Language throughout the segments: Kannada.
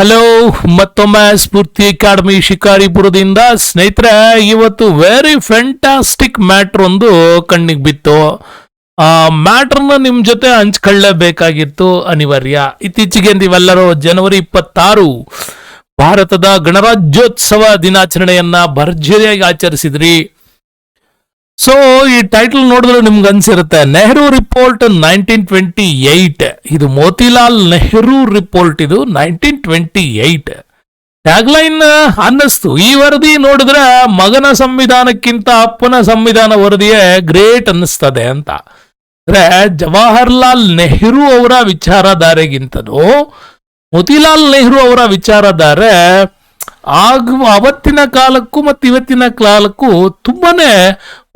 ಹಲೋ ಮತ್ತೊಮ್ಮೆ ಸ್ಫೂರ್ತಿ ಅಕಾಡೆಮಿ ಶಿಕಾರಿಪುರದಿಂದ. ಸ್ನೇಹಿತರೆ, ಇವತ್ತು ವೆರಿ ಫ್ಯಾಂಟಾಸ್ಟಿಕ್ ಮ್ಯಾಟ್ರ್ ಒಂದು ಕಣ್ಣಿಗೆ ಬಿತ್ತು. ಆ ಮ್ಯಾಟ್ರನ್ನ ನಿಮ್ಮ ಜೊತೆ ಹಂಚ್ಕೊಳ್ಳೇಬೇಕಾಗಿತ್ತು ಅನಿವಾರ್ಯ. ಇತ್ತೀಚೆಗೆ ನೀವೆಲ್ಲರೂ ಜನವರಿ ಇಪ್ಪತ್ತಾರು ಭಾರತದ ಗಣರಾಜ್ಯೋತ್ಸವ ದಿನಾಚರಣೆಯನ್ನ ಭರ್ಜರಿಯಾಗಿ ಆಚರಿಸಿದ್ರಿ. ಸೊ ಈ ಟೈಟಲ್ ನೋಡಿದ್ರೆ ನಿಮ್ಗೆ ಅನ್ಸಿರುತ್ತೆ, Nehru report nineteen twenty eight ಇದು ಮೋತಿಲಾಲ್ ನೆಹರು ರಿಪೋರ್ಟ್ ಇದು ನೈನ್ಟೀನ್ ಟ್ವೆಂಟಿ ಏಟ್ ಟ್ಯಾಗ್ಲೈನ್ ಅನ್ನಿಸ್ತು. ಈ ವರದಿ ನೋಡಿದ್ರೆ, ಮಗನ ಸಂವಿಧಾನಕ್ಕಿಂತ ಅಪ್ಪನ ಸಂವಿಧಾನ ವರದಿಯೇ ಗ್ರೇಟ್ ಅನ್ನಿಸ್ತದೆ ಅಂತ. ಅಂದ್ರೆ, ಜವಾಹರ್ಲಾಲ್ ನೆಹರು ಅವರ ವಿಚಾರಧಾರೆಗಿಂತನೂ ಮೋತಿಲಾಲ್ ನೆಹರು ಅವರ ವಿಚಾರಧಾರೆ ಆಗ ಅವತ್ತಿನ ಕಾಲಕ್ಕೂ ಮತ್ತು ಇವತ್ತಿನ ಕಾಲಕ್ಕೂ ತುಂಬಾ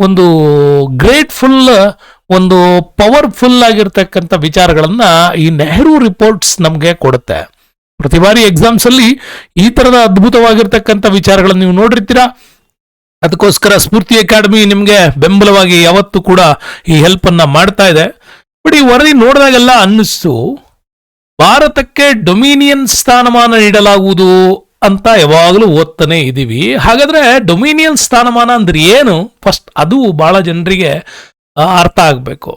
ಒಂದು ಗ್ರೇಟ್ಫುಲ್, ಒಂದು ಪವರ್ಫುಲ್ ಆಗಿರ್ತಕ್ಕಂಥ ವಿಚಾರಗಳನ್ನು ಈ ನೆಹರು ರಿಪೋರ್ಟ್ಸ್ ನಮಗೆ ಕೊಡುತ್ತೆ. ಪ್ರತಿ ಬಾರಿ ಎಕ್ಸಾಮ್ಸ್ ಅಲ್ಲಿ ಈ ತರದ ಅದ್ಭುತವಾಗಿರ್ತಕ್ಕಂಥ ವಿಚಾರಗಳನ್ನು ನೀವು ನೋಡಿರ್ತೀರಾ? ಅದಕ್ಕೋಸ್ಕರ ಸ್ಫೂರ್ತಿ ಅಕಾಡೆಮಿ ನಿಮಗೆ ಬೆಂಬಲವಾಗಿ ಯಾವತ್ತೂ ಕೂಡ ಈ ಹೆಲ್ಪ್ ಅನ್ನ ಮಾಡ್ತಾ ಇದೆ. ಬಟ್ ಈ ವರದಿ ನೋಡಿದಾಗೆಲ್ಲ ಅನ್ನಿಸ್ತು, ಭಾರತಕ್ಕೆ ಡೊಮಿನಿಯನ್ ಸ್ಥಾನಮಾನ ನೀಡಲಾಗುವುದು ಅಂತ ಯಾವಾಗಲೂ ಓದ್ತಾನೆ ಇದ್ದೀವಿ ಹಾಗಾದ್ರೆ ಡೊಮಿನಿಯನ್ ಸ್ಥಾನಮಾನ ಅಂದ್ರೆ ಏನು? ಫಸ್ಟ್ ಅದು ಬಹಳ ಜನರಿಗೆ ಅರ್ಥ ಆಗಬೇಕು.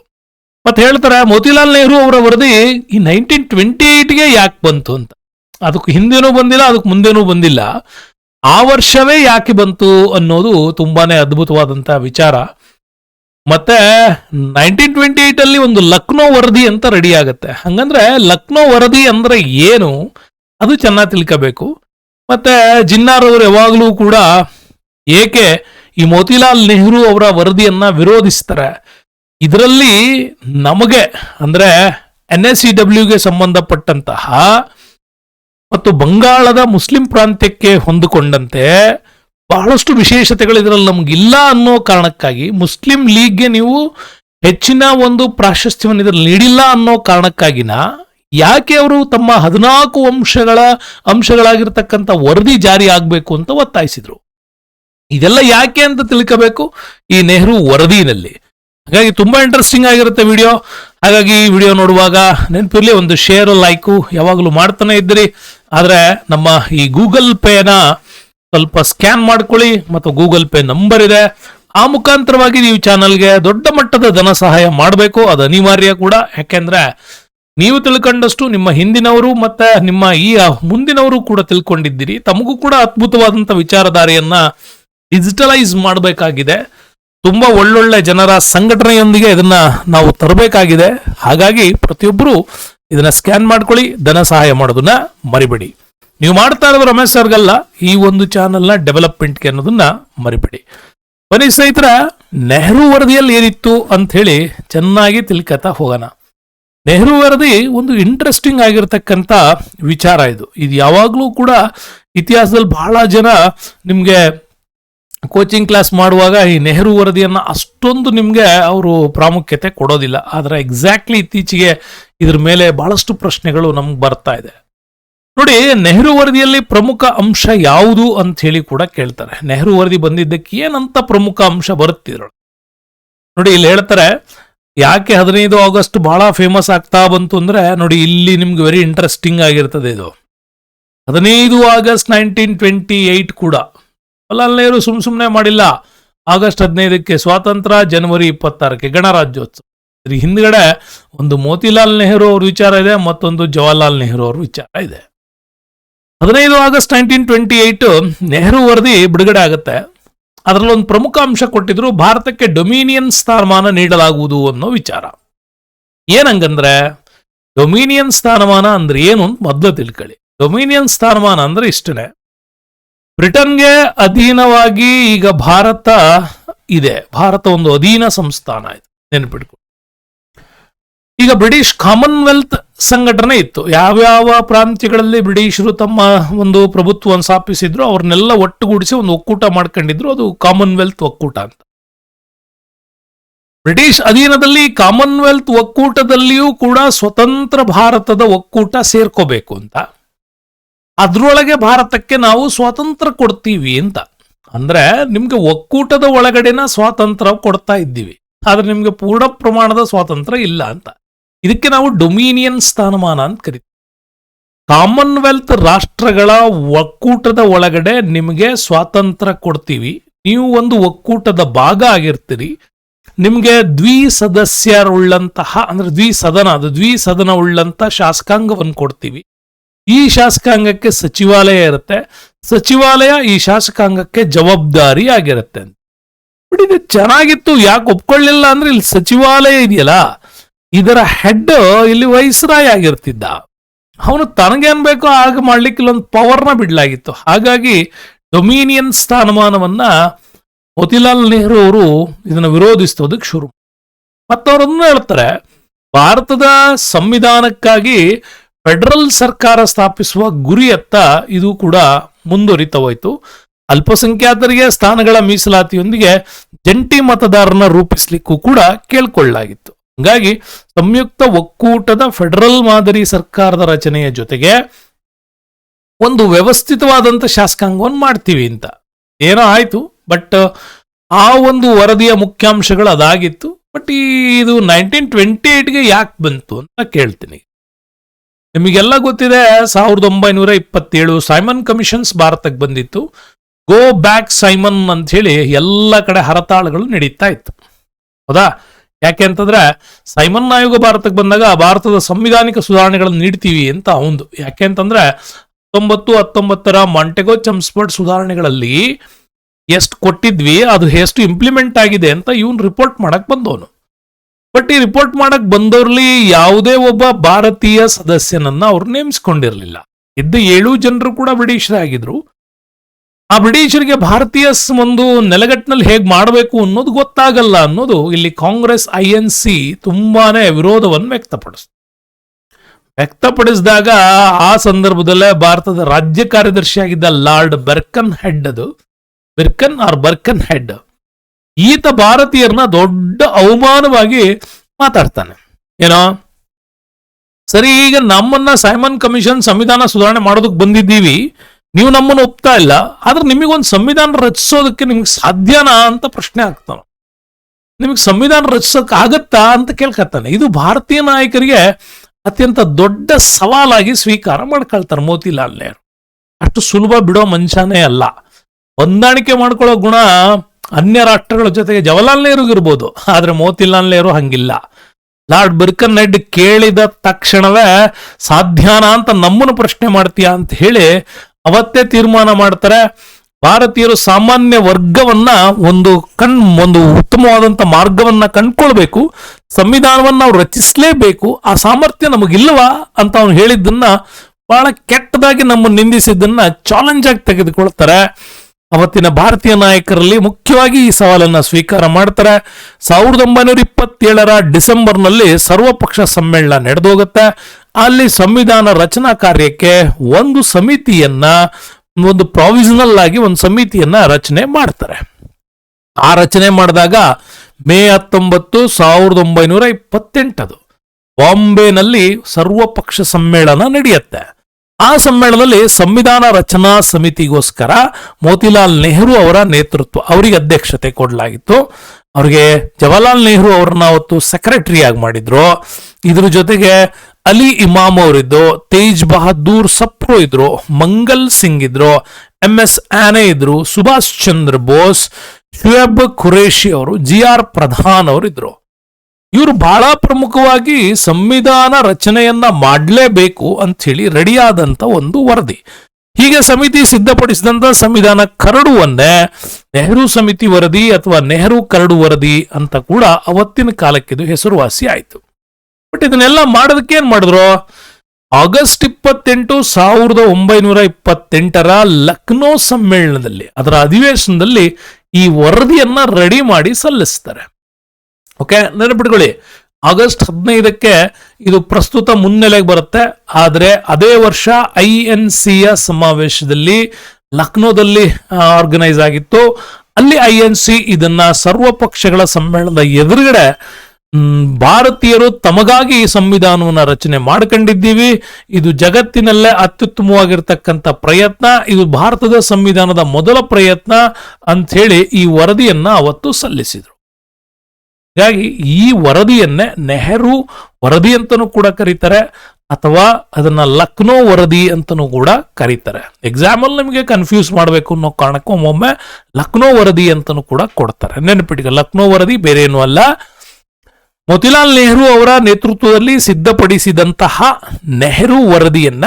ಮತ್ತೆ ಹೇಳ್ತಾರೆ, ಮೋತಿಲಾಲ್ ನೆಹರು ಅವರ ವರದಿ ಈ ನೈನ್ಟೀನ್ ಟ್ವೆಂಟಿ ಏಟ್ಗೆ ಯಾಕೆ ಬಂತು ಅಂತ. ಅದಕ್ಕೆ ಹಿಂದೆನೂ ಬಂದಿಲ್ಲ ಅದಕ್ಕೆ ಮುಂದೆನೂ ಬಂದಿಲ್ಲ. ಆ ವರ್ಷವೇ ಯಾಕೆ ಬಂತು ಅನ್ನೋದು ತುಂಬಾನೇ ಅದ್ಭುತವಾದಂತ ವಿಚಾರ. ಮತ್ತೆ ನೈನ್ಟೀನ್ ಟ್ವೆಂಟಿ ಏಟ್ ಅಲ್ಲಿ ಒಂದು ಲಕ್ನೋ ವರದಿ ಅಂತ ರೆಡಿ ಆಗುತ್ತೆ. ಹಂಗಂದ್ರೆ ಲಕ್ನೋ ವರದಿ ಅಂದ್ರೆ ಏನು? ಅದು ಚೆನ್ನಾಗಿ ತಿಳ್ಕೋಬೇಕು. ಮತ್ತೆ ಜಿನ್ನಾರ್ ಅವರು ಯಾವಾಗಲೂ ಕೂಡ ಏಕೆ ಈ ಮೋತಿಲಾಲ್ ನೆಹರು ಅವರ ವರದಿಯನ್ನ ವಿರೋಧಿಸ್ತಾರೆ? ಇದರಲ್ಲಿ ನಮಗೆ, ಅಂದ್ರೆ ಎನ್ ಎಸ್ ಸಿ ಡಬ್ಲ್ಯೂಗೆ ಸಂಬಂಧಪಟ್ಟಂತಹ ಮತ್ತು ಬಂಗಾಳದ ಮುಸ್ಲಿಂ ಪ್ರಾಂತ್ಯಕ್ಕೆ ಹೊಂದಿಕೊಂಡಂತೆ ಬಹಳಷ್ಟು ವಿಶೇಷತೆಗಳು ಇದರಲ್ಲಿ ನಮಗಿಲ್ಲ ಅನ್ನೋ ಕಾರಣಕ್ಕಾಗಿ ಮುಸ್ಲಿಂ ಲೀಗ್ಗೆ ನೀವು ಹೆಚ್ಚಿನ ಒಂದು ಪ್ರಾಶಸ್ತ್ಯವನ್ನು ಇದರಲ್ಲಿ ನೀಡಿಲ್ಲ ಅನ್ನೋ ಕಾರಣಕ್ಕಾಗಿನ ಯಾಕೆ ಅವರು ತಮ್ಮ ಹದಿನಾಲ್ಕು ಅಂಶಗಳ, ಅಂಶಗಳಾಗಿರ್ತಕ್ಕಂಥ ವರದಿ ಜಾರಿ ಆಗಬೇಕು ಅಂತ ಒತ್ತಾಯಿಸಿದ್ರು. ಇದೆಲ್ಲ ಯಾಕೆ ಅಂತ ತಿಳ್ಕೋಬೇಕು? ಈ ನೆಹರು ವರದಿನಲ್ಲಿ. ಹಾಗಾಗಿ ತುಂಬಾ ಇಂಟ್ರೆಸ್ಟಿಂಗ್ ಆಗಿರುತ್ತೆ ವಿಡಿಯೋ ಹಾಗಾಗಿ ಈ ವಿಡಿಯೋ ನೋಡುವಾಗ ನೆನಪಿರ್ಲಿ, ಒಂದು ಶೇರ್ ಲೈಕು ಯಾವಾಗಲೂ ಮಾಡ್ತಾನೆ ಇದ್ದೀರಿ. ಆದರೆ ನಮ್ಮ ಈ ಗೂಗಲ್ ಪೇನ ಸ್ವಲ್ಪ ಸ್ಕ್ಯಾನ್ ಮಾಡ್ಕೊಳ್ಳಿ ಮತ್ತು ಗೂಗಲ್ ಪೇ ನಂಬರ್ ಇದೆ. ಆ ಮುಖಾಂತರವಾಗಿ ನೀವು ಚಾನಲ್ಗೆ ದೊಡ್ಡ ಮಟ್ಟದ ಧನ ಸಹಾಯ ಮಾಡಬೇಕು. ಅದು ಅನಿವಾರ್ಯ ಕೂಡ. ಯಾಕೆಂದ್ರೆ ನೀವು ತಿಳ್ಕೊಂಡಷ್ಟು ನಿಮ್ಮ ಹಿಂದಿನವರು ಮತ್ತೆ ನಿಮ್ಮ ಈ ಮುಂದಿನವರು ಕೂಡ ತಿಳ್ಕೊಂಡಿದ್ದೀರಿ. ತಮಗೂ ಕೂಡ ಅದ್ಭುತವಾದಂತ ವಿಚಾರಧಾರೆಯನ್ನ ಡಿಜಿಟಲೈಸ್ ಮಾಡಬೇಕಾಗಿದೆ. ತುಂಬಾ ಒಳ್ಳೊಳ್ಳೆ ಜನರ ಸಂಘಟನೆಯೊಂದಿಗೆ ಇದನ್ನ ನಾವು ತರಬೇಕಾಗಿದೆ. ಹಾಗಾಗಿ ಪ್ರತಿಯೊಬ್ಬರು ಇದನ್ನ ಸ್ಕ್ಯಾನ್ ಮಾಡ್ಕೊಳ್ಳಿ, ಧನ ಸಹಾಯ ಮಾಡೋದನ್ನ ಮರಿಬೇಡಿ. ನೀವು ಮಾಡ್ತಾ ಇರೋದು ರಮೇಶ್ ಸರ್ಗಲ್ಲ, ಈ ಒಂದು ಚಾನೆಲ್ನ ಡೆವಲಪ್ಮೆಂಟ್ಗೆ ಅನ್ನೋದನ್ನ ಮರಿಬೇಡಿ. ಬನ್ನಿ ಸ್ನೇಹಿತರ, ನೆಹರು ವರದಿಯಲ್ಲಿ ಏನಿತ್ತು ಅಂತ ಹೇಳಿ ಚೆನ್ನಾಗಿ ತಿಳ್ಕತಾ ಹೋಗೋಣ. ನೆಹರು ವರದಿ ಒಂದು ಇಂಟ್ರೆಸ್ಟಿಂಗ್ ಆಗಿರ್ತಕ್ಕಂಥ ವಿಚಾರ ಇದು. ಇದು ಯಾವಾಗಲೂ ಕೂಡ ಇತಿಹಾಸದಲ್ಲಿ ಬಹಳ ಜನ ನಿಮಗೆ ಕೋಚಿಂಗ್ ಕ್ಲಾಸ್ ಮಾಡುವಾಗ ಈ ನೆಹರು ವರದಿಯನ್ನು ಅಷ್ಟೊಂದು ನಿಮಗೆ ಅವರು ಪ್ರಾಮುಖ್ಯತೆ ಕೊಡೋದಿಲ್ಲ. ಆದರೆ ಎಕ್ಸಾಕ್ಟ್ಲಿ ಇತ್ತೀಚೆಗೆ ಇದ್ರ ಮೇಲೆ ಬಹಳಷ್ಟು ಪ್ರಶ್ನೆಗಳು ನಮ್ಗೆ ಬರ್ತಾ ಇದೆ. ನೋಡಿ, ನೆಹರು ವರದಿಯಲ್ಲಿ ಪ್ರಮುಖ ಅಂಶ ಯಾವುದು ಅಂತ ಹೇಳಿ ಕೂಡ ಕೇಳ್ತಾರೆ. ನೆಹರು ವರದಿ ಬಂದಿದ್ದಕ್ಕೆ ಏನಂತ ಪ್ರಮುಖ ಅಂಶ ಬರುತ್ತಿದ್ರು ನೋಡಿ, ಇಲ್ಲಿ ಹೇಳ್ತಾರೆ ಯಾಕೆ ಹದಿನೈದು ಆಗಸ್ಟ್ ಬಹಳ ಫೇಮಸ್ ಆಗ್ತಾ ಬಂತು ಅಂದ್ರೆ ನೋಡಿ, ಇಲ್ಲಿ ನಿಮ್ಗೆ ವೆರಿ ಇಂಟ್ರೆಸ್ಟಿಂಗ್ ಆಗಿರ್ತದೆ ಇದು. ಹದಿನೈದು ಆಗಸ್ಟ್ ನೈನ್ಟೀನ್ ಟ್ವೆಂಟಿ ಏಟ್ ಕೂಡ ಜವಾಹರ್ಲಾಲ್ ನೆಹರು ಸುಮ್ ಸುಮ್ಮನೆ ಮಾಡಿಲ್ಲ. ಆಗಸ್ಟ್ ಹದಿನೈದಕ್ಕೆ ಸ್ವಾತಂತ್ರ್ಯ, ಜನವರಿ ಇಪ್ಪತ್ತಾರಕ್ಕೆ ಗಣರಾಜ್ಯೋತ್ಸವ. ಇದ್ರ ಹಿಂದ್ಗಡೆ ಒಂದು ಮೋತಿಲಾಲ್ ನೆಹರು ಅವ್ರ ವಿಚಾರ ಇದೆ, ಮತ್ತೊಂದು ಜವಾಹರ್ಲಾಲ್ ನೆಹರು ಅವ್ರ ವಿಚಾರ ಇದೆ. ಹದಿನೈದು August nineteen twenty eight Nehru ವರದಿ ಬಿಡುಗಡೆ ಆಗುತ್ತೆ. ಅದರಲ್ಲಿ ಒಂದು ಪ್ರಮುಖ ಅಂಶ ಕೊಟ್ಟಿದ್ರು ಭಾರತಕ್ಕೆ ಡೊಮಿನಿಯನ್ ಸ್ಥಾನಮಾನ ನೀಡಲಾಗುವುದು ಅನ್ನೋ ವಿಚಾರ. ಏನಂಗಂದ್ರೆ, ಡೊಮಿನಿಯನ್ ಸ್ಥಾನಮಾನ ಅಂದ್ರೆ ಏನು ಅಂತ ಮೊದಲು ತಿಳ್ಕೊಳ್ಳಿ. ಡೊಮಿನಿಯನ್ ಸ್ಥಾನಮಾನ ಅಂದ್ರೆ ಇಷ್ಟನೇ. ಬ್ರಿಟನ್ಗೆ ಅಧೀನವಾಗಿ ಈಗ ಭಾರತ ಇದೆ. ಭಾರತ ಒಂದು ಅಧೀನ ಸಂಸ್ಥಾನ ಇದೆ ನೆನಪಿಟ್ಕೊ. ಈಗ ಬ್ರಿಟಿಷ್ ಕಾಮನ್ವೆಲ್ತ್ ಸಂಘಟನೆ ಇತ್ತು. ಯಾವ್ಯಾವ ಪ್ರಾಂತ್ಯಗಳಲ್ಲಿ ಬ್ರಿಟಿಷರು ತಮ್ಮ ಒಂದು ಪ್ರಭುತ್ವವನ್ನು ಸ್ಥಾಪಿಸಿದ್ರು, ಅವ್ರನ್ನೆಲ್ಲ ಒಟ್ಟುಗೂಡಿಸಿ ಒಂದು ಒಕ್ಕೂಟ ಮಾಡ್ಕೊಂಡಿದ್ರು. ಅದು ಕಾಮನ್ವೆಲ್ತ್ ಒಕ್ಕೂಟ ಅಂತ. ಬ್ರಿಟಿಷ್ ಅಧೀನದಲ್ಲಿ ಕಾಮನ್ವೆಲ್ತ್ ಒಕ್ಕೂಟದಲ್ಲಿಯೂ ಕೂಡ ಸ್ವತಂತ್ರ ಭಾರತದ ಒಕ್ಕೂಟ ಸೇರ್ಕೋಬೇಕು ಅಂತ. ಅದ್ರೊಳಗೆ ಭಾರತಕ್ಕೆ ನಾವು ಸ್ವಾತಂತ್ರ್ಯ ಕೊಡ್ತೀವಿ ಅಂತ. ಅಂದ್ರೆ ನಿಮ್ಗೆ ಒಕ್ಕೂಟದ ಒಳಗಡೆನ ಸ್ವಾತಂತ್ರ್ಯ ಕೊಡ್ತಾ ಇದ್ದೀವಿ. ಆದ್ರೆ ನಿಮ್ಗೆ ಪೂರ್ಣ ಪ್ರಮಾಣದ ಸ್ವಾತಂತ್ರ್ಯ ಇಲ್ಲ ಅಂತ. ಇದಕ್ಕೆ ನಾವು ಡೊಮಿನಿಯನ್ ಸ್ಥಾನಮಾನ ಅಂತ ಕರಿತೀವಿ. ಕಾಮನ್ವೆಲ್ತ್ ರಾಷ್ಟ್ರಗಳ ಒಕ್ಕೂಟದ ಒಳಗಡೆ ನಿಮಗೆ ಸ್ವಾತಂತ್ರ್ಯ ಕೊಡ್ತೀವಿ. ನೀವು ಒಂದು ಒಕ್ಕೂಟದ ಭಾಗ ಆಗಿರ್ತೀರಿ. ನಿಮಗೆ ದ್ವಿ ಸದಸ್ಯರುಳ್ಳಂತಹ ಅಂದ್ರೆ ದ್ವಿ ಸದನ ಅದು ದ್ವಿ ಸದನ ಉಳ್ಳಂತ ಶಾಸಕಾಂಗವನ್ನು ಕೊಡ್ತೀವಿ. ಈ ಶಾಸಕಾಂಗಕ್ಕೆ ಸಚಿವಾಲಯ ಇರುತ್ತೆ. ಸಚಿವಾಲಯ ಈ ಶಾಸಕಾಂಗಕ್ಕೆ ಜವಾಬ್ದಾರಿ ಆಗಿರುತ್ತೆ ಬಟ್ ಇದು ಚೆನ್ನಾಗಿತ್ತು, ಯಾಕೆ ಒಪ್ಕೊಳ್ಳಿಲ್ಲ ಅಂದ್ರೆ ಇಲ್ಲಿ ಸಚಿವಾಲಯ ಇದೆಯಲ್ಲ? ಇದರ ಹೆಡ್ ಇಲ್ಲಿ ವೈಸ್ರಾಯ್ ಆಗಿರ್ತಿದ್ದ. ಅವನು ತನಗೇನ್ ಬೇಕೋ ಆಗ ಮಾಡ್ಲಿಕ್ಕೆ ಇಲ್ಲೊಂದು ಪವರ್ನ ಬಿಡ್ಲಾಗಿತ್ತು. ಹಾಗಾಗಿ ಡೊಮಿನಿಯನ್ ಸ್ಥಾನಮಾನವನ್ನ ಮೋತಿಲಾಲ್ ನೆಹರು ಅವರು ಇದನ್ನ ವಿರೋಧಿಸೋದಕ್ಕೆ ಶುರು. ಮತ್ತವರನ್ನು ಹೇಳ್ತಾರೆ, ಭಾರತದ ಸಂವಿಧಾನಕ್ಕಾಗಿ ಫೆಡರಲ್ ಸರ್ಕಾರ ಸ್ಥಾಪಿಸುವ ಗುರಿಯತ್ತ ಇದು ಕೂಡ ಮುಂದುವರಿತಾ ಹೋಯ್ತು ಅಲ್ಪಸಂಖ್ಯಾತರಿಗೆ ಸ್ಥಾನಗಳ ಮೀಸಲಾತಿಯೊಂದಿಗೆ ಜಂಟಿ ಮತದಾರನ ರೂಪಿಸಲಿಕ್ಕೂ ಕೂಡ ಕೇಳ್ಕೊಳ್ಳಲಾಗಿತ್ತು. ಹಂಗಾಗಿ ಸಂಯುಕ್ತ ಒಕ್ಕೂಟದ ಫೆಡರಲ್ ಮಾದರಿ ಸರ್ಕಾರದ ರಚನೆಯ ಜೊತೆಗೆ ಒಂದು ವ್ಯವಸ್ಥಿತವಾದಂಥ ಶಾಸಕಾಂಗವನ್ನು ಮಾಡ್ತೀವಿ ಅಂತ. ಏನೋ ಆಯಿತು, ಬಟ್ ಆ ಒಂದು ವರದಿಯ ಮುಖ್ಯಾಂಶಗಳು ಅದಾಗಿತ್ತು, ಬಟ್ ಇದು ನೈನ್ಟೀನ್ ಟ್ವೆಂಟಿ ಏಟ್ಗೆ ಯಾಕೆ ಬಂತು ಅಂತ ಕೇಳ್ತೀನಿ. ನಿಮಗೆಲ್ಲ ಗೊತ್ತಿದೆ, ಸಾವಿರದ ಒಂಬೈನೂರ ಇಪ್ಪತ್ತೇಳು ಸೈಮನ್ ಕಮಿಷನ್ಸ್ ಭಾರತಕ್ಕೆ ಬಂದಿತ್ತು. ಗೋ ಬ್ಯಾಕ್ ಸೈಮನ್ ಅಂತ ಹೇಳಿ ಎಲ್ಲ ಕಡೆ ಹರತಾಳಗಳು ನಡೀತಾ ಇತ್ತು. ಹೌದಾ? ಯಾಕೆ ಅಂತಂದ್ರೆ ಸೈಮನ್ ಆಯೋಗ ಭಾರತಕ್ಕೆ ಬಂದಾಗ ಭಾರತದ ಸಂವಿಧಾನಿಕ ಸುಧಾರಣೆಗಳನ್ನು ನೀಡ್ತೀವಿ ಅಂತ ಒಂದು. ಯಾಕೆ ಅಂತಂದ್ರೆ ಹತ್ತೊಂಬತ್ತು, ಹತ್ತೊಂಬತ್ತರ ಮಾಂಟೆಗೋ ಚಂಸ್ಪರ್ಟ್ ಸುಧಾರಣೆಗಳಲ್ಲಿ ಎಷ್ಟು ಕೊಟ್ಟಿದ್ವಿ, ಅದು ಎಷ್ಟು ಇಂಪ್ಲಿಮೆಂಟ್ ಆಗಿದೆ ಅಂತ ಇವನು ರಿಪೋರ್ಟ್ ಮಾಡಕ್ ಬಂದವನು. ಬಟ್ ಈ ರಿಪೋರ್ಟ್ ಮಾಡಕ್ ಬಂದವ್ರಲ್ಲಿ ಯಾವುದೇ ಒಬ್ಬ ಭಾರತೀಯ ಸದಸ್ಯನನ್ನ ಅವ್ರು ನೇಮಿಸ್ಕೊಂಡಿರ್ಲಿಲ್ಲ. ಇದ್ದ ಏಳು ಜನರು ಕೂಡ ಬ್ರಿಟಿಷರಾಗಿದ್ರು ಆ ಬ್ರಿಟಿಷರಿಗೆ ಭಾರತೀಯ ಒಂದು ನೆಲಗಟ್ಟಿನಲ್ಲಿ ಹೇಗೆ ಮಾಡಬೇಕು ಅನ್ನೋದು ಗೊತ್ತಾಗಲ್ಲ ಅನ್ನೋದು ಇಲ್ಲಿ ಕಾಂಗ್ರೆಸ್, ಐ ಎನ್ ಸಿ ತುಂಬಾನೇ ವಿರೋಧವನ್ನು ವ್ಯಕ್ತಪಡಿಸ್ತು. ವ್ಯಕ್ತಪಡಿಸಿದಾಗ ಆ ಸಂದರ್ಭದಲ್ಲೇ ಭಾರತದ ರಾಜ್ಯ ಕಾರ್ಯದರ್ಶಿಯಾಗಿದ್ದ ಲಾರ್ಡ್ ಬರ್ಕನ್ ಹೆಡ್ ಅದು. Birken or Birkenhead. ಈತ ಭಾರತೀಯರನ್ನ ದೊಡ್ಡ ಅವಮಾನವಾಗಿ ಮಾತಾಡ್ತಾನೆ. ಏನೋ? ಸರಿ, ಈಗ ನಮ್ಮನ್ನ ಸೈಮನ್ ಕಮಿಷನ್ ಸಂವಿಧಾನ ಸುಧಾರಣೆ ಮಾಡೋದಕ್ಕೆ ಬಂದಿದ್ದೀವಿ. ನೀವು ನಮ್ಮನ್ನು ಒಪ್ತಾ ಇಲ್ಲ, ಆದ್ರೆ ನಿಮಗೊಂದು ಸಂವಿಧಾನ ರಚಿಸೋದಕ್ಕೆ ನಿಮ್ಗೆ ಸಾಧ್ಯನಾ ಅಂತ ಪ್ರಶ್ನೆ ಆಗ್ತಾನೆ ನಿಮಗೆ ಸಂವಿಧಾನ ರಚಿಸೋಕೆ ಆಗತ್ತಾ ಅಂತ ಕೇಳ್ಕತ್ತಾನೆ. ಇದು ಭಾರತೀಯ ನಾಯಕರಿಗೆ ಅತ್ಯಂತ ದೊಡ್ಡ ಸವಾಲಾಗಿ ಸ್ವೀಕಾರ ಮಾಡ್ಕೊಳ್ತಾರೆ ಮೋತಿಲಾಲ್ ನೆಹರು. ಅಷ್ಟು ಸುಲಭ ಬಿಡೋ ಮನುಷ್ಯನೇ ಅಲ್ಲ. ಹೊಂದಾಣಿಕೆ ಮಾಡ್ಕೊಳ್ಳೋ ಗುಣ ಅನ್ಯ ರಾಷ್ಟ್ರಗಳ ಜೊತೆಗೆ ಜವಾಹರ್ಲಾಲ್ ನೆಹರುಗಿರ್ಬೋದು ಇರ್ಬೋದು, ಆದ್ರೆ ಮೋತಿಲಾಲ್ ನೆಹರು ಹಂಗಿಲ್ಲ. ಲಾರ್ಡ್ ಬಿರ್ಕನ್ ನೆಡ್ ಕೇಳಿದ ತಕ್ಷಣವೇ ಸಾಧ್ಯನಾ ಅಂತ ನಮ್ಮನ್ನು ಪ್ರಶ್ನೆ ಮಾಡ್ತೀಯಾ ಅಂತ ಹೇಳಿ ಅವತ್ತೇ ತೀರ್ಮಾನ ಮಾಡ್ತಾರೆ. ಭಾರತೀಯರು ಸಾಮಾನ್ಯ ವರ್ಗವನ್ನ ಒಂದು ಕಣ್, ಒಂದು ಉತ್ತಮವಾದಂತ ಮಾರ್ಗವನ್ನ ಕಂಡ್ಕೊಳ್ಬೇಕು. ಸಂವಿಧಾನವನ್ನ ನಾವು ರಚಿಸಲೇಬೇಕು. ಆ ಸಾಮರ್ಥ್ಯ ನಮಗಿಲ್ವಾ ಅಂತ ಅವ್ನು ಹೇಳಿದ್ದನ್ನ ಬಹಳ ಕೆಟ್ಟದಾಗಿ ನಮ್ಮನ್ನು ನಿಂದಿಸಿದ್ದನ್ನ ಚಾಲೆಂಜ್ ಆಗಿ ತೆಗೆದುಕೊಳ್ತಾರೆ. ಅವತ್ತಿನ ಭಾರತೀಯ ನಾಯಕರಲ್ಲಿ ಮುಖ್ಯವಾಗಿ ಈ ಸವಾಲನ್ನ ಸ್ವೀಕಾರ ಮಾಡ್ತಾರೆ. ಸಾವಿರದ ಒಂಬೈನೂರ ಇಪ್ಪತ್ತೇಳರ ಡಿಸೆಂಬರ್ನಲ್ಲಿ ಸರ್ವಪಕ್ಷ ಸಮ್ಮೇಳನ ನಡೆದೋಗುತ್ತೆ. ಅಲ್ಲಿ ಸಂವಿಧಾನ ರಚನಾ ಕಾರ್ಯಕ್ಕೆ ಒಂದು ಸಮಿತಿಯನ್ನ, ಒಂದು ಪ್ರಾವಿಷನಲ್ ಆಗಿ ಒಂದು ಸಮಿತಿಯನ್ನ ರಚನೆ ಮಾಡ್ತಾರೆ. ಆ ರಚನೆ ಮಾಡಿದಾಗ ಮೇ ಹತ್ತೊಂಬತ್ತು ಸಾವಿರದ ಒಂಬೈನೂರ ಇಪ್ಪತ್ತೆಂಟದು ಬಾಂಬೆನಲ್ಲಿ ಸರ್ವಪಕ್ಷ ಸಮ್ಮೇಳನ ನಡೆಯುತ್ತೆ. ಆ ಸಮ್ಮೇಳನದಲ್ಲಿ ಸಂವಿಧಾನ ರಚನಾ ಸಮಿತಿಗೋಸ್ಕರ ಮೋತಿಲಾಲ್ ನೆಹರು ಅವರ ನೇತೃತ್ವ ಅವರಿಗೆ ಅಧ್ಯಕ್ಷತೆ ಕೊಡಲಾಗಿತ್ತು. ಅವರಿಗೆ ಜವಾಹರ್ಲಾಲ್ ನೆಹರು ಅವರನ್ನ ಅವತ್ತು ಸೆಕ್ರೆಟರಿ ಆಗಿ ಮಾಡಿದ್ರು. ಇದ್ರ ಜೊತೆಗೆ ಅಲಿ ಇಮಾಮ್ ಅವರಿದ್ದು, ತೇಜ್ ಬಹದ್ದೂರ್ ಸಪ್ರು ಇದ್ರು, ಮಂಗಲ್ ಸಿಂಗ್ ಇದ್ರು, ಎಂ ಎಸ್ ಆನೆ ಇದ್ರು, ಸುಭಾಷ್ ಚಂದ್ರ ಬೋಸ್, ಶುಯಬ್ ಖುರೇಶಿ ಅವರು, ಜಿ ಆರ್ ಪ್ರಧಾನ್ ಅವರು ಇದ್ರು ಇವರು ಬಹಳ ಪ್ರಮುಖವಾಗಿ ಸಂವಿಧಾನ ರಚನೆಯನ್ನ ಮಾಡಲೇಬೇಕು ಅಂತ ಹೇಳಿ ರೆಡಿಯಾದಂತ ಒಂದು ವರದಿ. ಹೀಗೆ ಸಮಿತಿ ಸಿದ್ಧಪಡಿಸಿದಂತ ಸಂವಿಧಾನ ಕರಡುವನ್ನೇ ನೆಹರು ಸಮಿತಿ ವರದಿ ಅಥವಾ ನೆಹರು ಕರಡು ವರದಿ ಅಂತ ಕೂಡ ಅವತ್ತಿನ ಕಾಲಕ್ಕಿದು ಹೆಸರುವಾಸಿ ಆಯಿತು. ಬಟ್ ಇದನ್ನೆಲ್ಲ ಮಾಡೋದಕ್ಕೆ ಏನ್ ಮಾಡಿದ್ರು? ಆಗಸ್ಟ್ ಇಪ್ಪತ್ತೆಂಟು ಸಾವಿರದ ಒಂಬೈನೂರ ಇಪ್ಪತ್ತೆಂಟರ ಲಕ್ನೋ ಸಮ್ಮೇಳನದಲ್ಲಿ, ಅದರ ಅಧಿವೇಶನದಲ್ಲಿ ಈ ವರದಿಯನ್ನ ರೆಡಿ ಮಾಡಿ ಸಲ್ಲಿಸ್ತಾರೆ. ಓಕೆ ನೆನಪಿಟ್ಕೊಳ್ಳಿ. ಆಗಸ್ಟ್ ಹದಿನೈದಕ್ಕೆ ಇದು ಪ್ರಸ್ತುತ ಮುನ್ನೆಲೆಗೆ ಬರುತ್ತೆ. ಆದರೆ ಅದೇ ವರ್ಷ ಐ ಎನ್ ಸಿಯ ಸಮಾವೇಶದಲ್ಲಿ ಲಕ್ನೋದಲ್ಲಿ ಆರ್ಗನೈಸ್ ಆಗಿತ್ತು. ಅಲ್ಲಿ ಐ ಎನ್ ಸಿ ಇದನ್ನ ಸರ್ವ ಪಕ್ಷಗಳ ಸಮ್ಮೇಳನದ ಎದುರುಗಡೆ ಭಾರತೀಯರು ತಮಗಾಗಿ ಈ ಸಂವಿಧಾನವನ್ನು ರಚನೆ ಮಾಡ್ಕೊಂಡಿದ್ದೀವಿ. ಇದು ಜಗತ್ತಿನಲ್ಲೇ ಅತ್ಯುತ್ತಮವಾಗಿರ್ತಕ್ಕಂಥ ಪ್ರಯತ್ನ. ಇದು ಭಾರತದ ಸಂವಿಧಾನದ ಮೊದಲ ಪ್ರಯತ್ನ ಅಂಥೇಳಿ ಈ ವರದಿಯನ್ನ ಅವತ್ತು ಸಲ್ಲಿಸಿದರು. ಹೀಗಾಗಿ ಈ ವರದಿಯನ್ನೇ ನೆಹರು ವರದಿ ಅಂತಲೂ ಕೂಡ ಕರೀತಾರೆ, ಅಥವಾ ಅದನ್ನ ಲಕ್ನೋ ವರದಿ ಅಂತಲೂ ಕೂಡ ಕರೀತಾರೆ. ಎಕ್ಸಾಮ್ ಅಲ್ಲಿ ನಿಮಗೆ ಕನ್ಫ್ಯೂಸ್ ಮಾಡಬೇಕು ಅನ್ನೋ ಕಾರಣಕ್ಕೂ ಒಮ್ಮೊಮ್ಮೆ ಲಕ್ನೋ ವರದಿ ಅಂತಲೂ ಕೂಡ ಕೊಡ್ತಾರೆ. ನೆನಪಿಟ್ಟಿಗೆ ಲಕ್ನೋ ವರದಿ ಬೇರೆ ಏನೂ ಅಲ್ಲ. ಮೋತಿಲಾಲ್ ನೆಹರು ಅವರ ನೇತೃತ್ವದಲ್ಲಿ ಸಿದ್ಧಪಡಿಸಿದಂತಹ ನೆಹರು ವರದಿಯನ್ನ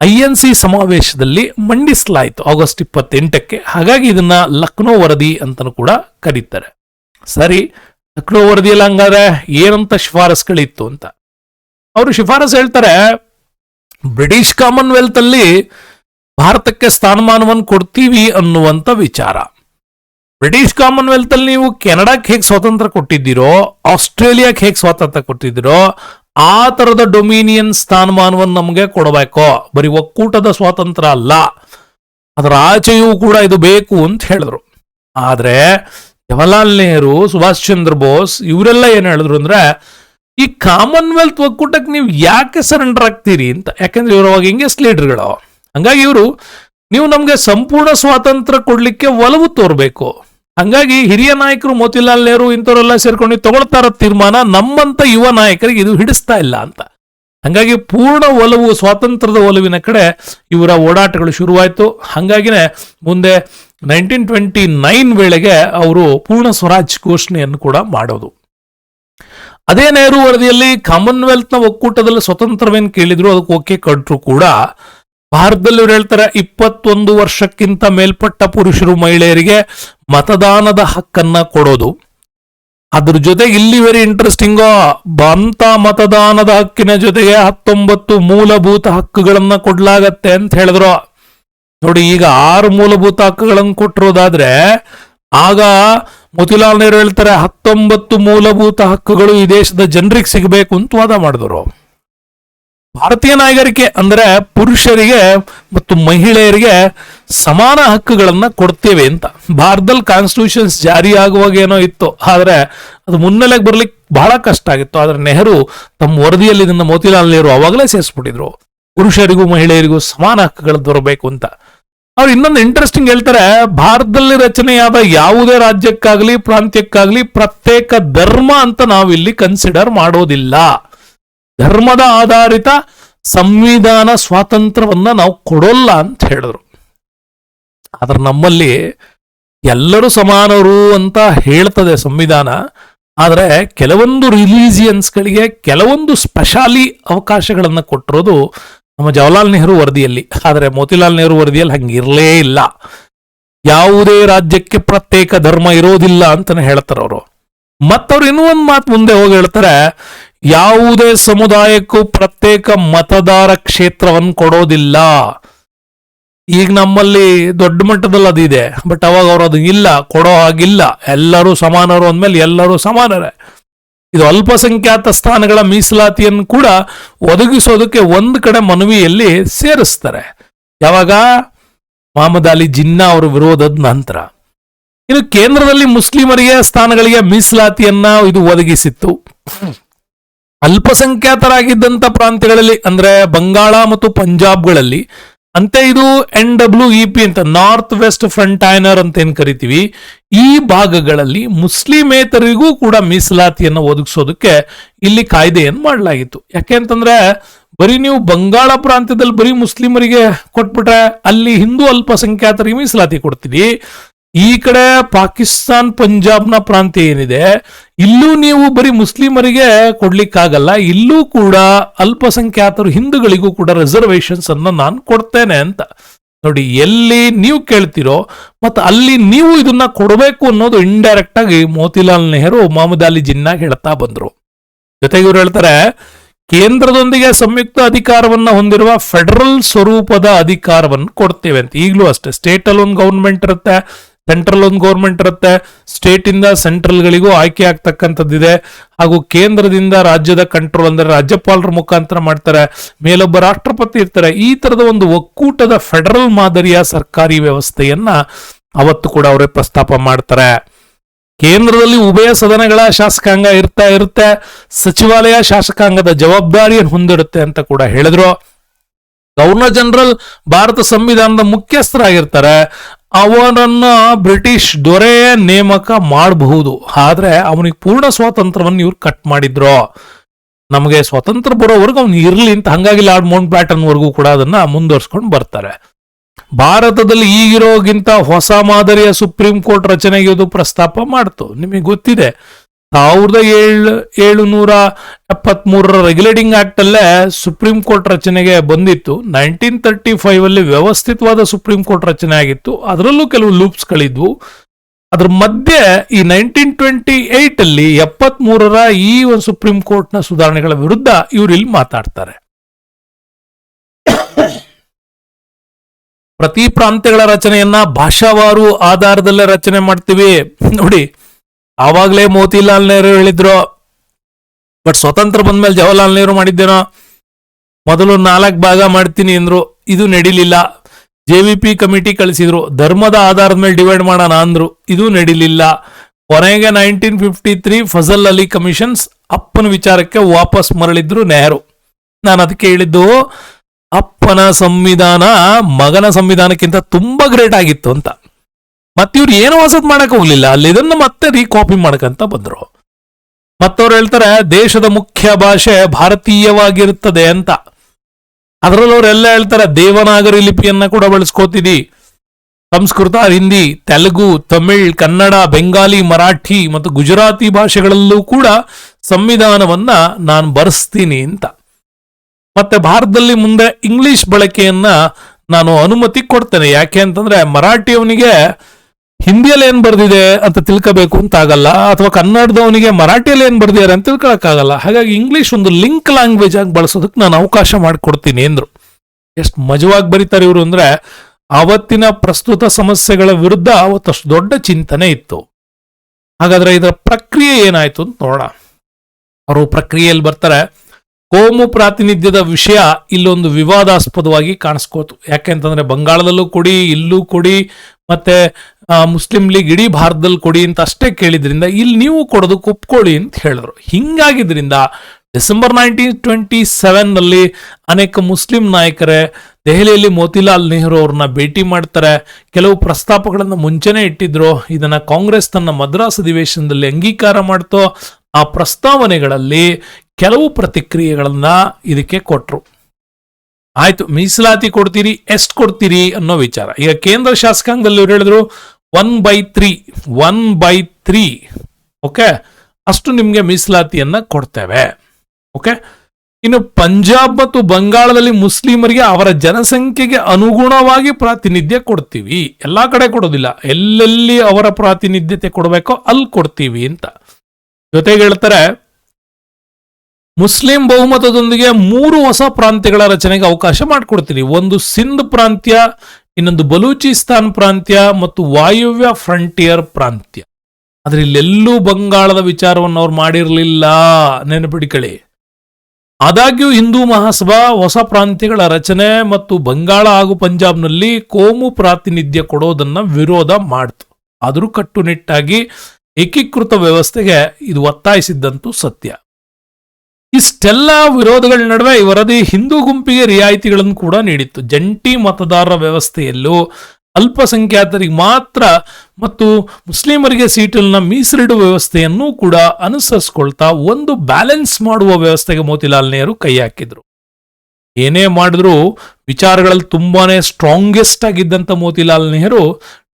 ಐ ಎನ್ ಸಿ ಸಮಾವೇಶದಲ್ಲಿ ಮಂಡಿಸಲಾಯಿತು ಆಗಸ್ಟ್ ಇಪ್ಪತ್ತೆಂಟಕ್ಕೆ. ಹಾಗಾಗಿ ಇದನ್ನ ಲಕ್ನೋ ವರದಿ ಅಂತಲೂ ಕೂಡ ಕರೀತಾರೆ. ಸರಿ ಲಕ್ನೋ ವರದಿಯಲ್ಲಿ ಹಂಗಾದ್ರೆ ಏನಂತ ಶಿಫಾರಸ್ಗಳಿತ್ತು ಅಂತ. ಅವರು ಶಿಫಾರಸ್ ಹೇಳ್ತಾರೆ, ಬ್ರಿಟಿಷ್ ಕಾಮನ್ವೆಲ್ತ್ ಅಲ್ಲಿ ಭಾರತಕ್ಕೆ ಸ್ಥಾನಮಾನವನ್ನು ಕೊಡ್ತೀವಿ ಅನ್ನುವಂತ ವಿಚಾರ. ಬ್ರಿಟಿಷ್ ಕಾಮನ್ವೆಲ್ತ್ ಅಲ್ಲಿ ನೀವು ಕೆನಡಾಕ್ಕೆ ಹೇಗೆ ಸ್ವಾತಂತ್ರ್ಯ ಕೊಟ್ಟಿದ್ದೀರೋ, ಆಸ್ಟ್ರೇಲಿಯಾಕ್ಕೆ ಹೇಗೆ ಸ್ವಾತಂತ್ರ್ಯ ಕೊಟ್ಟಿದ್ದೀರೋ, ಆ ತರದ ಡೊಮಿನಿಯನ್ ಸ್ಥಾನಮಾನವನ್ನು ನಮಗೆ ಕೊಡಬೇಕು? ಬರೀ ಒಕ್ಕೂಟದ ಸ್ವಾತಂತ್ರ್ಯ ಅಲ್ಲ. ಅದರ ಆಚೆಯೂ ಕೂಡ ಇದು ಬೇಕು ಅಂತ ಹೇಳಿದ್ರು. ಆದ್ರೆ ಜವಾಹರ್ಲಾಲ್ ನೆಹರು, ಸುಭಾಷ್ ಚಂದ್ರ ಬೋಸ್ ಇವರೆಲ್ಲ ಏನು ಹೇಳಿದ್ರು ಅಂದ್ರೆ, ಈ ಕಾಮನ್ವೆಲ್ತ್ ಒಕ್ಕೂಟಕ್ಕೆ ನೀವು ಯಾಕೆ ಸರೆಂಡರ್ ಆಗ್ತೀರಿ ಅಂತ. ಯಾಕಂದ್ರೆ ಇವರು ಅವಾಗ ಇಂಗ್ಲಿಷ್ ಲೀಡರ್ಗಳು ಹಂಗಾಗಿ ಇವರು, ನೀವು ನಮಗೆ ಸಂಪೂರ್ಣ ಸ್ವಾತಂತ್ರ್ಯ ಕೊಡ್ಲಿಕ್ಕೆ ಒಲವು ತೋರ್ಬೇಕು. ಹಂಗಾಗಿ ಹಿರಿಯ ನಾಯಕರು ಮೋತಿಲಾಲ್ ನೆಹರು ಇಂಥವರೆಲ್ಲ ಸೇರ್ಕೊಂಡು ತಗೊಳ್ತಾರ ತೀರ್ಮಾನ ನಮ್ಮಂತ ಯುವ ನಾಯಕರಿಗೆ ಇದು ಹಿಡಿಸ್ತಾ ಇಲ್ಲ ಅಂತ. ಹಂಗಾಗಿ ಪೂರ್ಣ ಒಲವು, ಸ್ವಾತಂತ್ರ್ಯದ ಒಲವಿನ ಕಡೆ ಇವರ ಓಡಾಟಗಳು ಶುರುವಾಯಿತು. ಹಂಗಾಗಿನೇ ಮುಂದೆ ನೈನ್ಟೀನ್ ಟ್ವೆಂಟಿ ನೈನ್ ವೇಳೆಗೆ ಅವರು ಪೂರ್ಣ ಸ್ವರಾಜ್ ಘೋಷಣೆಯನ್ನು ಕೂಡ ಮಾಡೋದು. ಅದೇ ನೆಹರು ವರದಿಯಲ್ಲಿ ಕಾಮನ್ವೆಲ್ತ್ನ ಒಕ್ಕೂಟದಲ್ಲಿ ಸ್ವತಂತ್ರವೇನು ಕೇಳಿದ್ರು, ಅದಕ್ಕೆ ಓಕೆ ಕಟ್ಟರು ಕೂಡ. ಭಾರತದಲ್ಲಿ ಇವ್ರು ಹೇಳ್ತಾರೆ, ಇಪ್ಪತ್ತೊಂದು ವರ್ಷಕ್ಕಿಂತ ಮೇಲ್ಪಟ್ಟ ಪುರುಷರು ಮಹಿಳೆಯರಿಗೆ ಮತದಾನದ ಹಕ್ಕನ್ನ ಕೊಡೋದು. ಅದ್ರ ಜೊತೆಗೆ ಇಲ್ಲಿ ವೆರಿ ಇಂಟ್ರೆಸ್ಟಿಂಗ್ ಬಂತ ಮತದಾನದ ಹಕ್ಕಿನ ಜೊತೆಗೆ ಹತ್ತೊಂಬತ್ತು ಮೂಲಭೂತ ಹಕ್ಕುಗಳನ್ನ ಕೊಡ್ಲಾಗತ್ತೆ ಅಂತ ಹೇಳಿದ್ರು. ನೋಡಿ, ಈಗ ಆರು ಮೂಲಭೂತ ಹಕ್ಕುಗಳನ್ನು ಕೊಟ್ಟಿರೋದಾದ್ರೆ, ಆಗ ಮೋತಿಲಾಲ್ ನೆಹರು ಹೇಳ್ತಾರೆ, ಹತ್ತೊಂಬತ್ತು ಮೂಲಭೂತ ಹಕ್ಕುಗಳು ಈ ದೇಶದ ಜನರಿಗೆ ಸಿಗಬೇಕು ಅಂತ ವಾದ ಮಾಡಿದ್ರು. ಭಾರತೀಯ ನಾಗರಿಕೆ ಅಂದ್ರೆ ಪುರುಷರಿಗೆ ಮತ್ತು ಮಹಿಳೆಯರಿಗೆ ಸಮಾನ ಹಕ್ಕುಗಳನ್ನ ಕೊಡ್ತೇವೆ ಅಂತ. ಭಾರತದಲ್ಲಿ ಕಾನ್ಸ್ಟಿಟ್ಯೂಷನ್ಸ್ ಜಾರಿ ಆಗುವಾಗ ಏನೋ ಇತ್ತು, ಆದ್ರೆ ಅದು ಮುನ್ನೆಲೆಗೆ ಬರ್ಲಿಕ್ಕೆ ಬಹಳ ಕಷ್ಟ ಆಗಿತ್ತು. ಆದ್ರೆ ನೆಹರು ತಮ್ಮ ವರದಿಯಲ್ಲಿ ಇದನ್ನ ಮೋತಿಲಾಲ್ ನೆಹರು ಅವಾಗಲೇ ಸೇರಿಸ್ಬಿಟ್ಟಿದ್ರು. ಪುರುಷರಿಗೂ ಮಹಿಳೆಯರಿಗೂ ಸಮಾನ ಹಕ್ಕುಗಳು ದೊರಬೇಕು ಅಂತ. ಅವ್ರು ಇನ್ನೊಂದು ಇಂಟ್ರೆಸ್ಟಿಂಗ್ ಹೇಳ್ತಾರೆ, ಭಾರತದಲ್ಲಿ ರಚನೆಯಾದ ಯಾವುದೇ ರಾಜ್ಯಕ್ಕಾಗಲಿ, ಪ್ರಾಂತ್ಯಕ್ಕಾಗ್ಲಿ ಪ್ರತ್ಯೇಕ ಧರ್ಮ ಅಂತ ನಾವಿಲ್ಲಿ ಕನ್ಸಿಡರ್ ಮಾಡೋದಿಲ್ಲ. ಧರ್ಮದ ಆಧಾರಿತ ಸಂವಿಧಾನ ಸ್ವಾತಂತ್ರ್ಯವನ್ನ ನಾವು ಕೊಡೋಲ್ಲ ಅಂತ ಹೇಳಿದ್ರು. ಆದ್ರೆ ನಮ್ಮಲ್ಲಿ ಎಲ್ಲರೂ ಸಮಾನರು ಅಂತ ಹೇಳ್ತದೆ ಸಂವಿಧಾನ. ಆದರೆ ಕೆಲವೊಂದು ರಿಲೀಜಿಯನ್ಸ್ಗಳಿಗೆ ಕೆಲವೊಂದು ಸ್ಪೆಷಾಲಿ ಅವಕಾಶಗಳನ್ನ ಕೊಟ್ಟಿರೋದು ನಮ್ಮ ಜವಾಹರ್ಲಾಲ್ ನೆಹರು ವರದಿಯಲ್ಲಿ. ಆದರೆ ಮೋತಿಲಾಲ್ ನೆಹರು ವರದಿಯಲ್ಲಿ ಹಂಗಿರಲೇ ಇಲ್ಲ. ಯಾವುದೇ ರಾಜ್ಯಕ್ಕೆ ಪ್ರತ್ಯೇಕ ಧರ್ಮ ಇರೋದಿಲ್ಲ ಅಂತಾನೆ ಹೇಳ್ತಾರೆ ಅವರು. ಮತ್ತವ್ರು ಇನ್ನೂ ಒಂದು ಮಾತು ಮುಂದೆ ಹೋಗಿ ಹೇಳ್ತಾರೆ, ಯಾವುದೇ ಸಮುದಾಯಕ್ಕೂ ಪ್ರತ್ಯೇಕ ಮತದಾರ ಕ್ಷೇತ್ರವನ್ನು ಕೊಡೋದಿಲ್ಲ. ಈಗ ನಮ್ಮಲ್ಲಿ ದೊಡ್ಡ ಮಟ್ಟದಲ್ಲಿ ಅದಿದೆ, ಬಟ್ ಅವಾಗ ಅವರು ಅದು ಇಲ್ಲ, ಕೊಡೋ ಹಾಗಿಲ್ಲ. ಎಲ್ಲರೂ ಸಮಾನರು ಅಂದಮೇಲೆ ಎಲ್ಲರೂ ಸಮಾನರೇ. ಇದು ಅಲ್ಪಸಂಖ್ಯಾತ ಸ್ಥಾನಗಳ ಮೀಸಲಾತಿಯನ್ನು ಕೂಡ ಒದಗಿಸೋದಕ್ಕೆ ಒಂದು ಕಡೆ ಮನವಿಯಲ್ಲಿ ಸೇರಿಸ್ತಾರೆ. ಯಾವಾಗ? ಮಹಮ್ಮದ್ ಅಲಿ ಜಿನ್ನಾ ಅವರ ವಿರೋಧದ ನಂತರ. ಇನ್ನು ಕೇಂದ್ರದಲ್ಲಿ ಮುಸ್ಲಿಮರಿಗೆ ಸ್ಥಾನಗಳಿಗೆ ಮೀಸಲಾತಿಯನ್ನ ಇದು ಒದಗಿಸಿತ್ತು. ಅಲ್ಪಸಂಖ್ಯಾತರಾಗಿದ್ದಂಥ ಪ್ರಾಂತ್ಯಗಳಲ್ಲಿ, ಅಂದ್ರೆ ಬಂಗಾಳ ಮತ್ತು ಪಂಜಾಬ್ಗಳಲ್ಲಿ, ಅಂತೆ ಇದು ಎನ್ ಡಬ್ಲ್ಯೂ ಇ ಪಿ ಅಂತ, ನಾರ್ತ್ ವೆಸ್ಟ್ ಫ್ರಂಟೈನರ್ ಅಂತ ಏನ್ ಕರಿತೀವಿ. ಈ ಭಾಗಗಳಲ್ಲಿ ಮುಸ್ಲಿಮೇತರಿಗೂ ಕೂಡ ಮೀಸಲಾತಿಯನ್ನು ಒದಗಿಸೋದಕ್ಕೆ ಇಲ್ಲಿ ಕಾಯ್ದೆಯನ್ನು ಮಾಡಲಾಗಿತ್ತು. ಯಾಕೆ ಅಂತಂದ್ರೆ ಬರೀ ನೀವು ಬಂಗಾಳ ಪ್ರಾಂತ್ಯದಲ್ಲಿ ಬರೀ ಮುಸ್ಲಿಮರಿಗೆ ಕೊಟ್ಬಿಟ್ರೆ ಅಲ್ಲಿ ಹಿಂದೂ ಅಲ್ಪಸಂಖ್ಯಾತರಿಗೆ ಮೀಸಲಾತಿ ಕೊಡ್ತೀವಿ ಈ ಕಡೆ ಪಾಕಿಸ್ತಾನ್ ಪಂಜಾಬ್ನ ಪ್ರಾಂತ್ಯ ಏನಿದೆ, ಇಲ್ಲೂ ನೀವು ಬರೀ ಮುಸ್ಲಿಮರಿಗೆ ಕೊಡ್ಲಿಕ್ಕಾಗಲ್ಲ, ಇಲ್ಲೂ ಕೂಡ ಅಲ್ಪಸಂಖ್ಯಾತರು ಹಿಂದೂಗಳಿಗೂ ಕೂಡ ರಿಸರ್ವೇಶನ್ಸ್ ಅನ್ನ ನಾನು ಕೊಡ್ತೇನೆ ಅಂತ. ನೋಡಿ, ಎಲ್ಲಿ ನೀವು ಕೇಳ್ತಿರೋ ಮತ್ತು ಅಲ್ಲಿ ನೀವು ಇದನ್ನ ಕೊಡಬೇಕು ಅನ್ನೋದು ಇಂಡೈರೆಕ್ಟ್ ಆಗಿ ಮೋತಿಲಾಲ್ ನೆಹರು ಮೊಹಮ್ಮದ್ ಅಲಿ ಜಿನ್ನಾ ಹೇಳ್ತಾ ಬಂದ್ರು. ಜೊತೆಗೆ ಇವ್ರು ಹೇಳ್ತಾರೆ, ಕೇಂದ್ರದೊಂದಿಗೆ ಸಂಯುಕ್ತ ಅಧಿಕಾರವನ್ನ ಹೊಂದಿರುವ ಫೆಡರಲ್ ಸ್ವರೂಪದ ಅಧಿಕಾರವನ್ನು ಕೊಡ್ತೇವೆ ಅಂತ. ಈಗಲೂ ಅಷ್ಟೇ ಸ್ಟೇಟ್ ಅಲ್ಲಿ ಒಂದು ಗೌರ್ಮೆಂಟ್ ಇರುತ್ತೆ ಸೆಂಟ್ರಲ್ ಒಂದು ಗೌರ್ಮೆಂಟ್ ಇರುತ್ತೆ ಸ್ಟೇಟ್ ಇಂದ ಸೆಂಟ್ರಲ್ ಗಳಿಗೂ ಆಯ್ಕೆ ಆಗ್ತಕ್ಕಂಥದ್ದಿದೆ. ಹಾಗೂ ಕೇಂದ್ರದಿಂದ ರಾಜ್ಯದ ಕಂಟ್ರೋಲ್ ಅಂದ್ರೆ ರಾಜ್ಯಪಾಲರ ಮುಖಾಂತರ ಮಾಡ್ತಾರೆ. ಮೇಲೊಬ್ಬ ರಾಷ್ಟ್ರಪತಿ ಇರ್ತಾರೆ. ಈ ತರದ ಒಂದು ಒಕ್ಕೂಟದ ಫೆಡರಲ್ ಮಾದರಿಯ ಸರ್ಕಾರಿ ವ್ಯವಸ್ಥೆಯನ್ನ ಅವತ್ತು ಕೂಡ ಅವರೇ ಪ್ರಸ್ತಾಪ ಮಾಡ್ತಾರೆ. ಕೇಂದ್ರದಲ್ಲಿ ಉಭಯ ಸದನಗಳ ಶಾಸಕಾಂಗ ಇರ್ತಾ ಇರುತ್ತೆ. ಸಚಿವಾಲಯ ಶಾಸಕಾಂಗದ ಜವಾಬ್ದಾರಿಯನ್ನು ಹೊಂದಿರುತ್ತೆ ಅಂತ ಕೂಡ ಹೇಳಿದ್ರು. ಗವರ್ನರ್ ಜನರಲ್ ಭಾರತ ಸಂವಿಧಾನದ ಮುಖ್ಯಸ್ಥರಾಗಿರ್ತಾರೆ. ಅವರನ್ನ ಬ್ರಿಟಿಷ್ ದೊರೆಯ ನೇಮಕ ಮಾಡಬಹುದು. ಆದ್ರೆ ಅವನಿಗೆ ಪೂರ್ಣ ಸ್ವಾತಂತ್ರ್ಯವನ್ನು ಇವ್ರು ಕಟ್ ಮಾಡಿದ್ರು. ನಮಗೆ ಸ್ವತಂತ್ರ ಬರೋವರೆಗೂ ಅವ್ನು ಇರ್ಲಿ ಅಂತ ಹಂಗಾಗಿ ಲಾರ್ಡ್ ಮೌಂಟ್ ಬ್ಯಾಟನ್ ವರೆಗೂ ಕೂಡ ಅದನ್ನ ಮುಂದುವರ್ಸ್ಕೊಂಡು ಬರ್ತಾರೆ. ಭಾರತದಲ್ಲಿ ಈಗಿರೋಗಿಂತ ಹೊಸ ಮಾದರಿಯ ಸುಪ್ರೀಂ ಕೋರ್ಟ್ ರಚನೆಗೆ ಇದು ಪ್ರಸ್ತಾಪ ಮಾಡ್ತು. ನಿಮಗೆ ಗೊತ್ತಿದೆ. ಸಾವಿರದ ಏಳು, ಏಳುನೂರ ಎಪ್ಪತ್ಮೂರರ ರೆಗ್ಯುಲೇಟಿಂಗ್ ಆಕ್ಟ್ ಅಲ್ಲೇ ಸುಪ್ರೀಂ ಕೋರ್ಟ್ ರಚನೆಗೆ ಬಂದಿತ್ತು. ನೈನ್ಟೀನ್ ತರ್ಟಿ ಫೈವ್ ಅಲ್ಲಿ ವ್ಯವಸ್ಥಿತವಾದ ಸುಪ್ರೀಂ ಕೋರ್ಟ್ ರಚನೆ ಆಗಿತ್ತು. ಅದರಲ್ಲೂ ಕೆಲವು ಲೂಪ್ಸ್ಗಳಿದ್ವು ಅದ್ರ ಮಧ್ಯೆ ಈ ನೈನ್ಟೀನ್ ಟ್ವೆಂಟಿ ಏಟ್ ಅಲ್ಲಿ ಎಪ್ಪತ್ಮೂರರ ಈ ಒಂದು ಸುಪ್ರೀಂ ಕೋರ್ಟ್ನ ಸುಧಾರಣೆಗಳ ವಿರುದ್ಧ ಇವರು ಇಲ್ಲಿ ಮಾತಾಡ್ತಾರೆ. ಪ್ರತಿ ಪ್ರಾಂತ್ಯಗಳ ರಚನೆಯನ್ನ ಭಾಷಾವಾರು ಆಧಾರದಲ್ಲೇ ರಚನೆ ಮಾಡ್ತೀವಿ. ನೋಡಿ ಆವಾಗಲೇ ಮೋತಿಲಾಲ್ ನೆಹರು ಹೇಳಿದ್ರು, ಬಟ್ ಸ್ವತಂತ್ರ ಬಂದ್ಮೇಲೆ ಜವಾಹರ್ಲಾಲ್ ನೆಹರು ಮಾಡಿದ್ದೇನೋ, ಮೊದಲು ನಾಲ್ಕು ಭಾಗ ಮಾಡ್ತೀನಿ ಅಂದ್ರು, ಇದು ನಡೀಲಿಲ್ಲ. ಜೆ ವಿ ಪಿ ಕಮಿಟಿ ಕಳಿಸಿದ್ರು, ಧರ್ಮದ ಆಧಾರದ ಮೇಲೆ ಡಿವೈಡ್ ಮಾಡೋಣ ಅಂದ್ರು, ಇದು ನಡೀಲಿಲ್ಲ. ಕೊನೆಗೆ nineteen fifty three Fazal Ali commissions ಅಪ್ಪನ ವಿಚಾರಕ್ಕೆ ವಾಪಸ್ ಮರಳಿದ್ರು ನೆಹರು. ನಾನು ಅದಕ್ಕೆ ಹೇಳಿದ್ದು, ಅಪ್ಪನ ಸಂವಿಧಾನ ಮಗನ ಸಂವಿಧಾನಕ್ಕಿಂತ ತುಂಬಾ ಗ್ರೇಟ್ ಆಗಿತ್ತು ಅಂತ. ಮತ್ತೆ ಇವ್ರು ಏನು ಹೊಸದ್ ಮಾಡಕ್ ಹೋಗ್ಲಿಲ್ಲ. ಅಲ್ಲಿ ಇದನ್ನ ಮತ್ತೆ ರೀಕಾಪಿ ಮಾಡಕಂತ ಬಂದ್ರು. ಮತ್ತವ್ರು ಹೇಳ್ತಾರೆ, ದೇಶದ ಮುಖ್ಯ ಭಾಷೆ ಭಾರತೀಯವಾಗಿರುತ್ತದೆ ಅಂತ. ಅದರಲ್ಲಿ ಅವರೆಲ್ಲ ಹೇಳ್ತಾರೆ, ದೇವನಾಗರಿ ಲಿಪಿಯನ್ನ ಕೂಡ ಬಳಸ್ಕೋತಿದಿ ಸಂಸ್ಕೃತ, ಹಿಂದಿ, ತೆಲುಗು, ತಮಿಳ್, ಕನ್ನಡ, ಬೆಂಗಾಲಿ, ಮರಾಠಿ ಮತ್ತು ಗುಜರಾತಿ ಭಾಷೆಗಳಲ್ಲೂ ಕೂಡ ಸಂವಿಧಾನವನ್ನ ನಾನು ಬರೆಸ್ತೀನಿ ಅಂತ. ಮತ್ತೆ ಭಾರತದಲ್ಲಿ ಮುಂದೆ ಇಂಗ್ಲಿಷ್ ಬಳಕೆಯನ್ನ ನಾನು ಅನುಮತಿ ಕೊಡ್ತೇನೆ. ಯಾಕೆ ಅಂತಂದ್ರೆ ಮರಾಠಿಯವನಿಗೆ ಹಿಂದಿಯಲ್ಲಿ ಏನ್ ಬರ್ದಿದೆ ಅಂತ ತಿಳ್ಕೋಬೇಕು ಅಂತ ಆಗಲ್ಲ ಅಥವಾ ಕನ್ನಡದವನಿಗೆ ಮರಾಠಿಯಲ್ಲಿ ಏನ್ ಬರ್ದಿದ್ದಾರೆ ಅಂತ ತಿಳ್ಕೊಳಕ್ಕಾಗಲ್ಲ. ಹಾಗಾಗಿ ಇಂಗ್ಲಿಷ್ ಒಂದು ಲಿಂಕ್ ಲ್ಯಾಂಗ್ವೇಜ್ ಆಗಿ ಬಳಸೋದಕ್ಕೆ ನಾನು ಅವಕಾಶ ಮಾಡಿಕೊಡ್ತೀನಿ ಅಂದ್ರು ಎಷ್ಟು ಮಜವಾಗಿ ಬರೀತಾರೆ ಇವರು ಅಂದ್ರೆ ಆವತ್ತಿನ ಪ್ರಸ್ತುತ ಸಮಸ್ಯೆಗಳ ವಿರುದ್ಧ ಅವತ್ತಷ್ಟು ದೊಡ್ಡ ಚಿಂತನೆ ಇತ್ತು. ಹಾಗಾದ್ರೆ ಇದರ ಪ್ರಕ್ರಿಯೆ ಏನಾಯ್ತು ಅಂತ ನೋಡೋಣ. ಅವರು ಪ್ರಕ್ರಿಯೆಯಲ್ಲಿ ಬರ್ತಾರೆ, ಕೋಮು ಪ್ರಾತಿನಿಧ್ಯದ ವಿಷಯ ಇಲ್ಲೊಂದು ವಿವಾದಾಸ್ಪದವಾಗಿ ಕಾಣಿಸ್ಕೋತು. ಯಾಕೆಂತಂದ್ರೆ ಬಂಗಾಳದಲ್ಲೂ ಕೊಡಿ, ಇಲ್ಲೂ ಕೊಡಿ ಮತ್ತೆ ಮುಸ್ಲಿಂ ಲೀಗ್ ಇಡೀ ಭಾರತದಲ್ಲಿ ಕೊಡಿ ಅಂತ ಅಷ್ಟೇ ಕೇಳಿದ್ರಿಂದ ಇಲ್ಲಿ ನೀವು ಕೊಡೋದು ಒಪ್ಕೊಳ್ಳಿ ಅಂತ ಹೇಳಿದ್ರು ಹಿಂಗಾಗಿದ್ರಿಂದ ಡಿಸೆಂಬರ್ ನೈನ್ಟೀನ್ ಟ್ವೆಂಟಿ ಸೆವೆನ್ನಲ್ಲಿ ಅನೇಕ ಮುಸ್ಲಿಂ ನಾಯಕರೇ ದೆಹಲಿಯಲ್ಲಿ ಮೋತಿಲಾಲ್ ನೆಹರು ಅವ್ರನ್ನ ಭೇಟಿ ಮಾಡ್ತಾರೆ. ಕೆಲವು ಪ್ರಸ್ತಾಪಗಳನ್ನು ಮುಂಚೆನೆ ಇಟ್ಟಿದ್ರು. ಇದನ್ನ ಕಾಂಗ್ರೆಸ್ ತನ್ನ ಮದ್ರಾಸ್ ಅಧಿವೇಶನದಲ್ಲಿ ಅಂಗೀಕಾರ ಮಾಡ್ತೋ. ಆ ಪ್ರಸ್ತಾವನೆಗಳಲ್ಲಿ ಕೆಲವು ಪ್ರತಿಕ್ರಿಯೆಗಳನ್ನ ಇದಕ್ಕೆ ಕೊಟ್ರು. ಆಯ್ತು, ಮೀಸಲಾತಿ ಕೊಡ್ತೀರಿ, ಎಷ್ಟು ಕೊಡ್ತೀರಿ ಅನ್ನೋ ವಿಚಾರ. ಈಗ ಕೇಂದ್ರ ಶಾಸಕಾಂಗದಲ್ಲಿ ಇವ್ರು ಹೇಳಿದ್ರು one by three one by three okay ಅಷ್ಟು ನಿಮಗೆ ಮೀಸಲಾತಿಯನ್ನ ಕೊಡ್ತೇವೆ ಓಕೆ ಇನ್ನು ಪಂಜಾಬ್ ಮತ್ತು ಬಂಗಾಳದಲ್ಲಿ ಮುಸ್ಲಿಮರಿಗೆ ಅವರ ಜನಸಂಖ್ಯೆಗೆ ಅನುಗುಣವಾಗಿ ಪ್ರಾತಿನಿಧ್ಯ ಕೊಡ್ತೀವಿ. ಎಲ್ಲಾ ಕಡೆ ಕೊಡೋದಿಲ್ಲ. ಎಲ್ಲೆಲ್ಲಿ ಅವರ ಪ್ರಾತಿನಿಧ್ಯತೆ ಕೊಡಬೇಕೋ ಅಲ್ಲಿ ಕೊಡ್ತೀವಿ ಅಂತ. ಜೊತೆಗೆ ಹೇಳ್ತಾರೆ ಮುಸ್ಲಿಂ ಬಹುಮತದೊಂದಿಗೆ ಮೂರು ಹೊಸ ಪ್ರಾಂತ್ಯಗಳ ರಚನೆಗೆ ಅವಕಾಶ ಮಾಡಿಕೊಡ್ತೀನಿ. ಒಂದು ಸಿಂಧ್ ಪ್ರಾಂತ್ಯ, ಇನ್ನೊಂದು ಬಲೂಚಿಸ್ತಾನ್ ಪ್ರಾಂತ್ಯ ಮತ್ತು ವಾಯುವ್ಯ ಫ್ರಂಟಿಯರ್ ಪ್ರಾಂತ್ಯ. ಆದರೆ ಇಲ್ಲೆಲ್ಲೂ ಬಂಗಾಳದ ವಿಚಾರವನ್ನು ಅವ್ರು ಮಾಡಿರಲಿಲ್ಲ. ನೆನಪಿಡಿಕಳಿ ಆದಾಗ್ಯೂ ಹಿಂದೂ ಮಹಾಸಭಾ ಹೊಸ ಪ್ರಾಂತ್ಯಗಳ ರಚನೆ ಮತ್ತು ಬಂಗಾಳ ಹಾಗೂ ಪಂಜಾಬ್ನಲ್ಲಿ ಕೋಮು ಪ್ರಾತಿನಿಧ್ಯ ಕೊಡೋದನ್ನ ವಿರೋಧ ಮಾಡ್ತು. ಆದರೂ ಕಟ್ಟುನಿಟ್ಟಾಗಿ ಏಕೀಕೃತ ವ್ಯವಸ್ಥೆಗೆ ಇದು ಒತ್ತಾಯಿಸಿದ್ದಂತೂ ಸತ್ಯ. ಇಷ್ಟೆಲ್ಲ ವಿರೋಧಗಳ ನಡುವೆ ಈ ವರದಿ ಹಿಂದೂ ಗುಂಪಿಗೆ ರಿಯಾಯಿತಿಗಳನ್ನು ಕೂಡ ನೀಡಿತ್ತು. ಜಂಟಿ ಮತದಾರರ ವ್ಯವಸ್ಥೆಯಲ್ಲೂ ಅಲ್ಪಸಂಖ್ಯಾತರಿಗೆ ಮಾತ್ರ ಮತ್ತು ಮುಸ್ಲಿಮರಿಗೆ ಸೀಟನ್ನ ಮೀಸಲಿಡುವ ವ್ಯವಸ್ಥೆಯನ್ನು ಕೂಡ ಅನುಸರಿಸ್ಕೊಳ್ತಾ ಒಂದು ಬ್ಯಾಲೆನ್ಸ್ ಮಾಡುವ ವ್ಯವಸ್ಥೆಗೆ ಮೋತಿಲಾಲ್ ನೆಹರು ಕೈ ಹಾಕಿದ್ರು. ಏನೇ ಮಾಡಿದ್ರು ವಿಚಾರಗಳಲ್ಲಿ ತುಂಬಾನೇ ಸ್ಟ್ರಾಂಗೆಸ್ಟ್ ಆಗಿದ್ದಂಥ ಮೋತಿಲಾಲ್ ನೆಹರು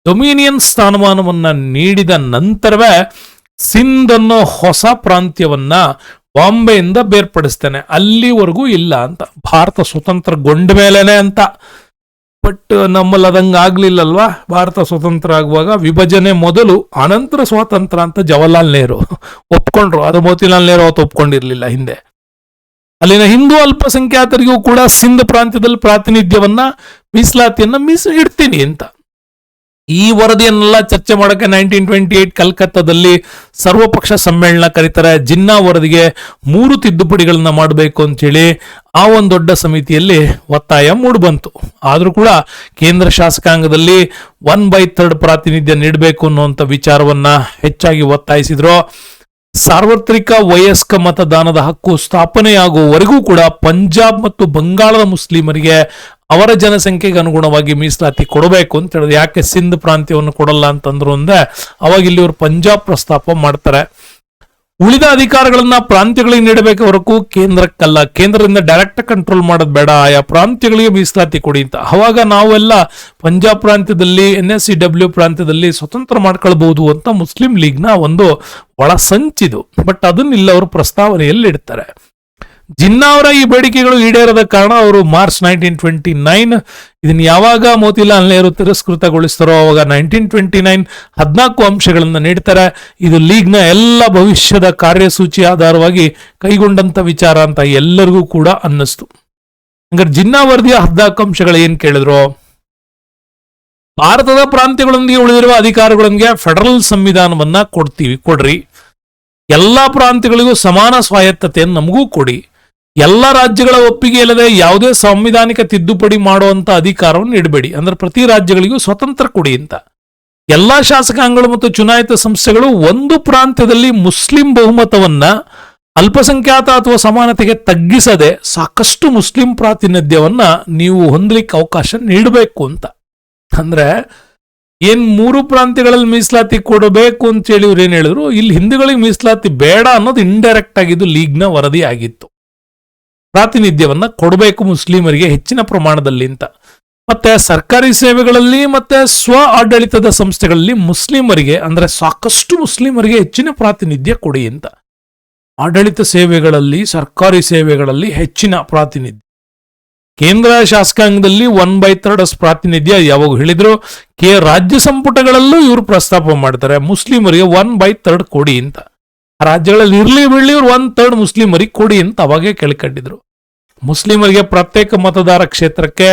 ಡೊಮಿನಿಯನ್ ಸ್ಥಾನಮಾನವನ್ನು ನೀಡಿದ ನಂತರವೇ ಸಿಂಧ್ ಅನ್ನೋ ಹೊಸ ಪ್ರಾಂತ್ಯವನ್ನ ಬಾಂಬೆಯಿಂದ ಬೇರ್ಪಡಿಸ್ತೇನೆ, ಅಲ್ಲಿವರೆಗೂ ಇಲ್ಲ ಅಂತ. ಭಾರತ ಸ್ವತಂತ್ರಗೊಂಡ ಮೇಲೇನೆ ಅಂತ. ಬಟ್ ನಮ್ಮಲ್ಲಿ ಅದಂಗ ಆಗ್ಲಿಲ್ಲಲ್ವಾ? ಭಾರತ ಸ್ವತಂತ್ರ ಆಗುವಾಗ ವಿಭಜನೆ ಮೊದಲು, ಅನಂತರ ಸ್ವಾತಂತ್ರ್ಯ ಅಂತ ಜವಾಹರ್ಲಾಲ್ ನೆಹರು ಒಪ್ಕೊಂಡ್ರು. ಅದು ಮೋತಿಲಾಲ್ ನೆಹರು ಅವತ್ತು ಒಪ್ಕೊಂಡಿರ್ಲಿಲ್ಲ ಹಿಂದೆ. ಅಲ್ಲಿನ ಹಿಂದೂ ಅಲ್ಪಸಂಖ್ಯಾತರಿಗೂ ಕೂಡ ಸಿಂಧ್ ಪ್ರಾಂತ್ಯದಲ್ಲಿ ಪ್ರಾತಿನಿಧ್ಯವನ್ನ, ಮೀಸಲಾತಿಯನ್ನ ಮೀಸ, ಇಡ್ತೀನಿ ಅಂತ. ಈ ವರದಿಯನ್ನೆಲ್ಲ ಚರ್ಚೆ ಮಾಡೋಕೆ ನೈನ್ಟೀನ್ ಟ್ವೆಂಟಿ ಏಟ್ ಕಲ್ಕತ್ತಾದಲ್ಲಿ ಸರ್ವಪಕ್ಷ ಸಮ್ಮೇಳನ ಕರೀತಾರೆ. ಜಿನ್ನಾ ವರದಿಗೆ ಮೂರು ತಿದ್ದುಪಡಿಗಳನ್ನ ಮಾಡಬೇಕು ಅಂತೇಳಿ ಆ ಒಂದು ದೊಡ್ಡ ಸಮಿತಿಯಲ್ಲಿ ಒತ್ತಾಯ ಮೂಡಿಬಂತು. ಆದರೂ ಕೂಡ ಕೇಂದ್ರ ಶಾಸಕಾಂಗದಲ್ಲಿ ಒನ್ ಬೈ ಥರ್ಡ್ ಪ್ರಾತಿನಿಧ್ಯ ನೀಡಬೇಕು ಅನ್ನುವಂಥ ವಿಚಾರವನ್ನ ಹೆಚ್ಚಾಗಿ ಒತ್ತಾಯಿಸಿದ್ರು. ಸಾರ್ವತ್ರಿಕ ವಯಸ್ಕ ಮತದಾನದ ಹಕ್ಕು ಸ್ಥಾಪನೆಯಾಗುವವರೆಗೂ ಕೂಡ ಪಂಜಾಬ್ ಮತ್ತು ಬಂಗಾಳದ ಮುಸ್ಲಿಮರಿಗೆ ಅವರ ಜನಸಂಖ್ಯೆಗೆ ಅನುಗುಣವಾಗಿ ಮೀಸಲಾತಿ ಕೊಡಬೇಕು ಅಂತ ಹೇಳಿದ್ರು. ಯಾಕೆ ಸಿಂಧ್ ಪ್ರಾಂತ್ಯವನ್ನು ಕೊಡಲ್ಲ ಅಂತಂದ್ರು ಅಂದ್ರೆ ಅವಾಗ ಇಲ್ಲಿ ಅವರು ಪಂಜಾಬ್ ಪ್ರಸ್ತಾಪ ಮಾಡ್ತಾರೆ. ಉಳಿದ ಅಧಿಕಾರಗಳನ್ನ ಪ್ರಾಂತ್ಯಗಳಿಗೆ ನೀಡಬೇಕು ಹೊರಕು ಕೇಂದ್ರಕ್ಕಲ್ಲ. ಕೇಂದ್ರದಿಂದ ಡೈರೆಕ್ಟ್ ಕಂಟ್ರೋಲ್ ಮಾಡೋದು ಬೇಡ. ಆಯಾ ಪ್ರಾಂತ್ಯಗಳಿಗೆ ಮೀಸಲಾತಿ ಕೊಡಿ ಅಂತ. ಅವಾಗ ನಾವೆಲ್ಲ ಪಂಜಾಬ್ ಪ್ರಾಂತ್ಯದಲ್ಲಿ ಎನ್ ಎಸ್ ಸಿ ಡಬ್ಲ್ಯೂ ಪ್ರಾಂತ್ಯದಲ್ಲಿ ಸ್ವತಂತ್ರ ಮಾಡ್ಕೊಳ್ಬಹುದು ಅಂತ ಮುಸ್ಲಿಂ ಲೀಗ್ನ ಒಂದು ಒಳ ಸಂಚಿದು ಬಟ್ ಅದನ್ನ ಅದನ್ನಿಲ್ಲ, ಅವರು ಪ್ರಸ್ತಾವನೆಯಲ್ಲಿ ಇಡ್ತಾರೆ ಜಿನ್ನಾ ಅವರ ಈ ಬೇಡಿಕೆಗಳು ಈಡೇರದ ಕಾರಣ ಅವರು ಮಾರ್ಚ್ ನೈನ್ಟೀನ್ ಟ್ವೆಂಟಿ ನೈನ್ ಇದನ್ನ ಯಾವಾಗ ಮೋತಿಲಾಲ್ ನೆಹರು ತಿರಸ್ಕೃತಗೊಳಿಸ್ತಾರೋ ಅವಾಗ ನೈನ್ಟೀನ್ ಟ್ವೆಂಟಿ ನೈನ್ ಹದಿನಾಲ್ಕು ಅಂಶಗಳನ್ನು ನೀಡ್ತಾರೆ. ಇದು ಲೀಗ್ನ ಎಲ್ಲ ಭವಿಷ್ಯದ ಕಾರ್ಯಸೂಚಿ ಆಧಾರವಾಗಿ ಕೈಗೊಂಡಂತ ವಿಚಾರ ಅಂತ ಎಲ್ಲರಿಗೂ ಕೂಡ ಅನ್ನಿಸ್ತು. ಹಂಗಾರೆ ಜಿನ್ನಾ ವರದಿಯ ಹದಿನಾಲ್ಕು ಅಂಶಗಳು ಏನ್ ಕೇಳಿದ್ರು? ಭಾರತದ ಪ್ರಾಂತ್ಯಗಳೊಂದಿಗೆ ಉಳಿದಿರುವ ಅಧಿಕಾರಗಳೊಂದಿಗೆ ಫೆಡರಲ್ ಸಂವಿಧಾನವನ್ನ ಕೊಡ್ತೀವಿ, ಕೊಡ್ರಿ. ಎಲ್ಲಾ ಪ್ರಾಂತ್ಯಗಳಿಗೂ ಸಮಾನ ಸ್ವಾಯತ್ತತೆಯನ್ನು ನಮಗೂ ಕೊಡಿ. ಎಲ್ಲ ರಾಜ್ಯಗಳ ಒಪ್ಪಿಗೆ ಇಲ್ಲದೆ ಯಾವುದೇ ಸಂವಿಧಾನಿಕ ತಿದ್ದುಪಡಿ ಮಾಡುವಂತ ಅಧಿಕಾರವನ್ನು ನೀಡಬೇಡಿ ಅಂದ್ರೆ ಪ್ರತಿ ರಾಜ್ಯಗಳಿಗೂ ಸ್ವತಂತ್ರ ಕೊಡಿ ಅಂತ. ಎಲ್ಲಾ ಶಾಸಕಾಂಗಗಳು ಮತ್ತು ಚುನಾಯಿತ ಸಂಸ್ಥೆಗಳು ಒಂದು ಪ್ರಾಂತ್ಯದಲ್ಲಿ ಮುಸ್ಲಿಂ ಬಹುಮತವನ್ನ ಅಲ್ಪಸಂಖ್ಯಾತ ಅಥವಾ ಸಮಾನತೆಗೆ ತಗ್ಗಿಸದೆ ಸಾಕಷ್ಟು ಮುಸ್ಲಿಂ ಪ್ರಾತಿನಿಧ್ಯವನ್ನ ನೀವು ಹೊಂದಲಿಕ್ಕೆ ಅವಕಾಶ ನೀಡಬೇಕು ಅಂತ. ಅಂದ್ರೆ ಏನ್ ಮೂರು ಪ್ರಾಂತ್ಯಗಳಲ್ಲಿ ಮೀಸಲಾತಿ ಕೊಡಬೇಕು ಅಂತ ಹೇಳಿ ಇವ್ರು ಏನ್ ಹೇಳಿದ್ರು, ಇಲ್ಲಿ ಹಿಂದೂಗಳಿಗೆ ಮೀಸಲಾತಿ ಬೇಡ ಅನ್ನೋದು ಇಂಡೈರೆಕ್ಟ್ ಆಗಿದ್ದು ಲೀಗ್ನ ವರದಿ ಆಗಿತ್ತು ಪ್ರಾತಿನಿಧ್ಯವನ್ನ ಕೊಡಬೇಕು ಮುಸ್ಲಿಮರಿಗೆ ಹೆಚ್ಚಿನ ಪ್ರಮಾಣದಲ್ಲಿ ಅಂತ. ಮತ್ತೆ ಸರ್ಕಾರಿ ಸೇವೆಗಳಲ್ಲಿ ಮತ್ತೆ ಸ್ವ ಆಡಳಿತದ ಸಂಸ್ಥೆಗಳಲ್ಲಿ ಮುಸ್ಲಿಮರಿಗೆ ಅಂದ್ರೆ ಸಾಕಷ್ಟು ಮುಸ್ಲಿಮರಿಗೆ ಹೆಚ್ಚಿನ ಪ್ರಾತಿನಿಧ್ಯ ಕೊಡಿ ಅಂತ. ಆಡಳಿತ ಸೇವೆಗಳಲ್ಲಿ, ಸರ್ಕಾರಿ ಸೇವೆಗಳಲ್ಲಿ ಹೆಚ್ಚಿನ ಪ್ರಾತಿನಿಧ್ಯ. ಕೇಂದ್ರ ಶಾಸಕಾಂಗದಲ್ಲಿ ಒನ್ ಬೈ ಥರ್ಡ್ ಪ್ರಾತಿನಿಧ್ಯ ಯಾವಾಗ ಹೇಳಿದ್ರು? ಕೆ ರಾಜ್ಯ ಸಂಪುಟಗಳಲ್ಲೂ ಇವರು ಪ್ರಸ್ತಾಪ ಮಾಡ್ತಾರೆ, ಮುಸ್ಲಿಮರಿಗೆ ಒನ್ ಬೈ ಥರ್ಡ್ ಕೊಡಿ ಅಂತ. ರಾಜ್ಯಗಳಲ್ಲಿ ಇರ್ಲಿ ಬಿಡ್ಲಿ ಇವ್ರು ಒನ್ ತರ್ಡ್ ಮುಸ್ಲಿಮರಿಗೆ ಕೊಡಿ ಅಂತ ಅವಾಗೇ ಕೇಳ್ಕೊಂಡಿದ್ರು. ಮುಸ್ಲಿಮರಿಗೆ ಪ್ರತ್ಯೇಕ ಮತದಾರ ಕ್ಷೇತ್ರಕ್ಕೆ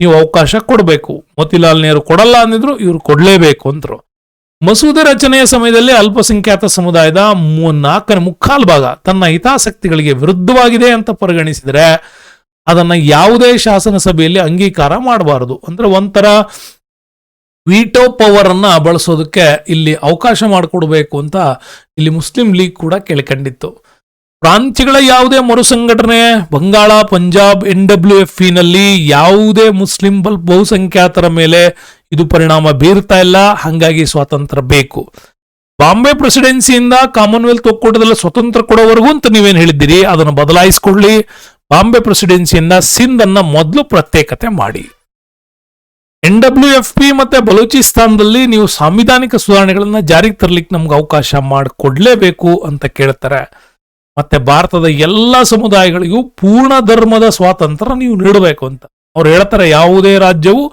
ನೀವು ಅವಕಾಶ ಕೊಡಬೇಕು. ಮೋತಿಲಾಲ್ ನೆಹರು ಕೊಡಲ್ಲ ಅಂದಿದ್ರು ಇವ್ರು ಕೊಡಲೇಬೇಕು ಅಂದ್ರು. ಮಸೂದೆ ರಚನೆಯ ಸಮಯದಲ್ಲಿ ಅಲ್ಪಸಂಖ್ಯಾತ ಸಮುದಾಯದ ನಾಲ್ಕನೇ ಮುಕ್ಕಾಲು ಭಾಗ ತನ್ನ ಹಿತಾಸಕ್ತಿಗಳಿಗೆ ವಿರುದ್ಧವಾಗಿದೆ ಅಂತ ಪರಿಗಣಿಸಿದರೆ ಅದನ್ನ ಯಾವುದೇ ಶಾಸನ ಸಭೆಯಲ್ಲಿ ಅಂಗೀಕಾರ ಮಾಡಬಾರದು. ಅಂದ್ರೆ ಒಂಥರ ವಿಟೋ ಪವರ್ ಅನ್ನ ಬಳಸೋದಕ್ಕೆ ಇಲ್ಲಿ ಅವಕಾಶ ಮಾಡಿಕೊಡ್ಬೇಕು ಅಂತ ಇಲ್ಲಿ ಮುಸ್ಲಿಂ ಲೀಗ್ ಕೂಡ ಕೇಳ್ಕೊಂಡಿತ್ತು. ಪ್ರಾಂತ್ಯಗಳ ಯಾವುದೇ ಮರುಸಂಘಟನೆ, ಬಂಗಾಳ, ಪಂಜಾಬ್ ಎನ್ ಡಬ್ಲ್ಯೂ ಎಫ್ನಲ್ಲಿ ಯಾವುದೇ ಮುಸ್ಲಿಂ ಬಹುಸಂಖ್ಯಾತರ ಮೇಲೆ ಇದು ಪರಿಣಾಮ ಬೀರ್ತಾ ಇಲ್ಲ, ಹಾಗಾಗಿ ಸ್ವಾತಂತ್ರ್ಯ ಬೇಕು. ಬಾಂಬೆ ಪ್ರೆಸಿಡೆನ್ಸಿಯಿಂದ ಕಾಮನ್ವೆಲ್ತ್ ಒಕ್ಕೂಟದಲ್ಲಿ ಸ್ವತಂತ್ರ ಕೊಡೋವರೆಗೂ ಅಂತ ನೀವೇನು ಹೇಳಿದ್ದೀರಿ, ಅದನ್ನು ಬದಲಾಯಿಸಿಕೊಳ್ಳಿ. ಬಾಂಬೆ ಪ್ರೆಸಿಡೆನ್ಸಿಯಿಂದ ಸಿಂಧ್ ಮೊದಲು ಪ್ರತ್ಯೇಕತೆ ಮಾಡಿ. ಎನ್ ಡಬ್ಲ್ಯೂ ಎಫ್ ಪಿ ಮತ್ತೆ ಬಲೂಚಿಸ್ತಾನದಲ್ಲಿ ನೀವು ಸಾಂವಿಧಾನಿಕ ಸುಧಾರಣೆಗಳನ್ನ ಜಾರಿಗೆ ತರಲಿಕ್ಕೆ ನಮ್ಗೆ ಅವಕಾಶ ಮಾಡಿಕೊಡ್ಲೇಬೇಕು ಅಂತ ಕೇಳ್ತಾರೆ. ಮತ್ತೆ ಭಾರತದ ಎಲ್ಲ ಸಮುದಾಯಗಳಿಗೂ ಪೂರ್ಣ ಧರ್ಮದ ಸ್ವಾತಂತ್ರ್ಯ ನೀವು ನೀಡಬೇಕು ಅಂತ. ಅವ್ರು ಹೇಳ್ತಾರೆ, ಯಾವುದೇ ರಾಜ್ಯವು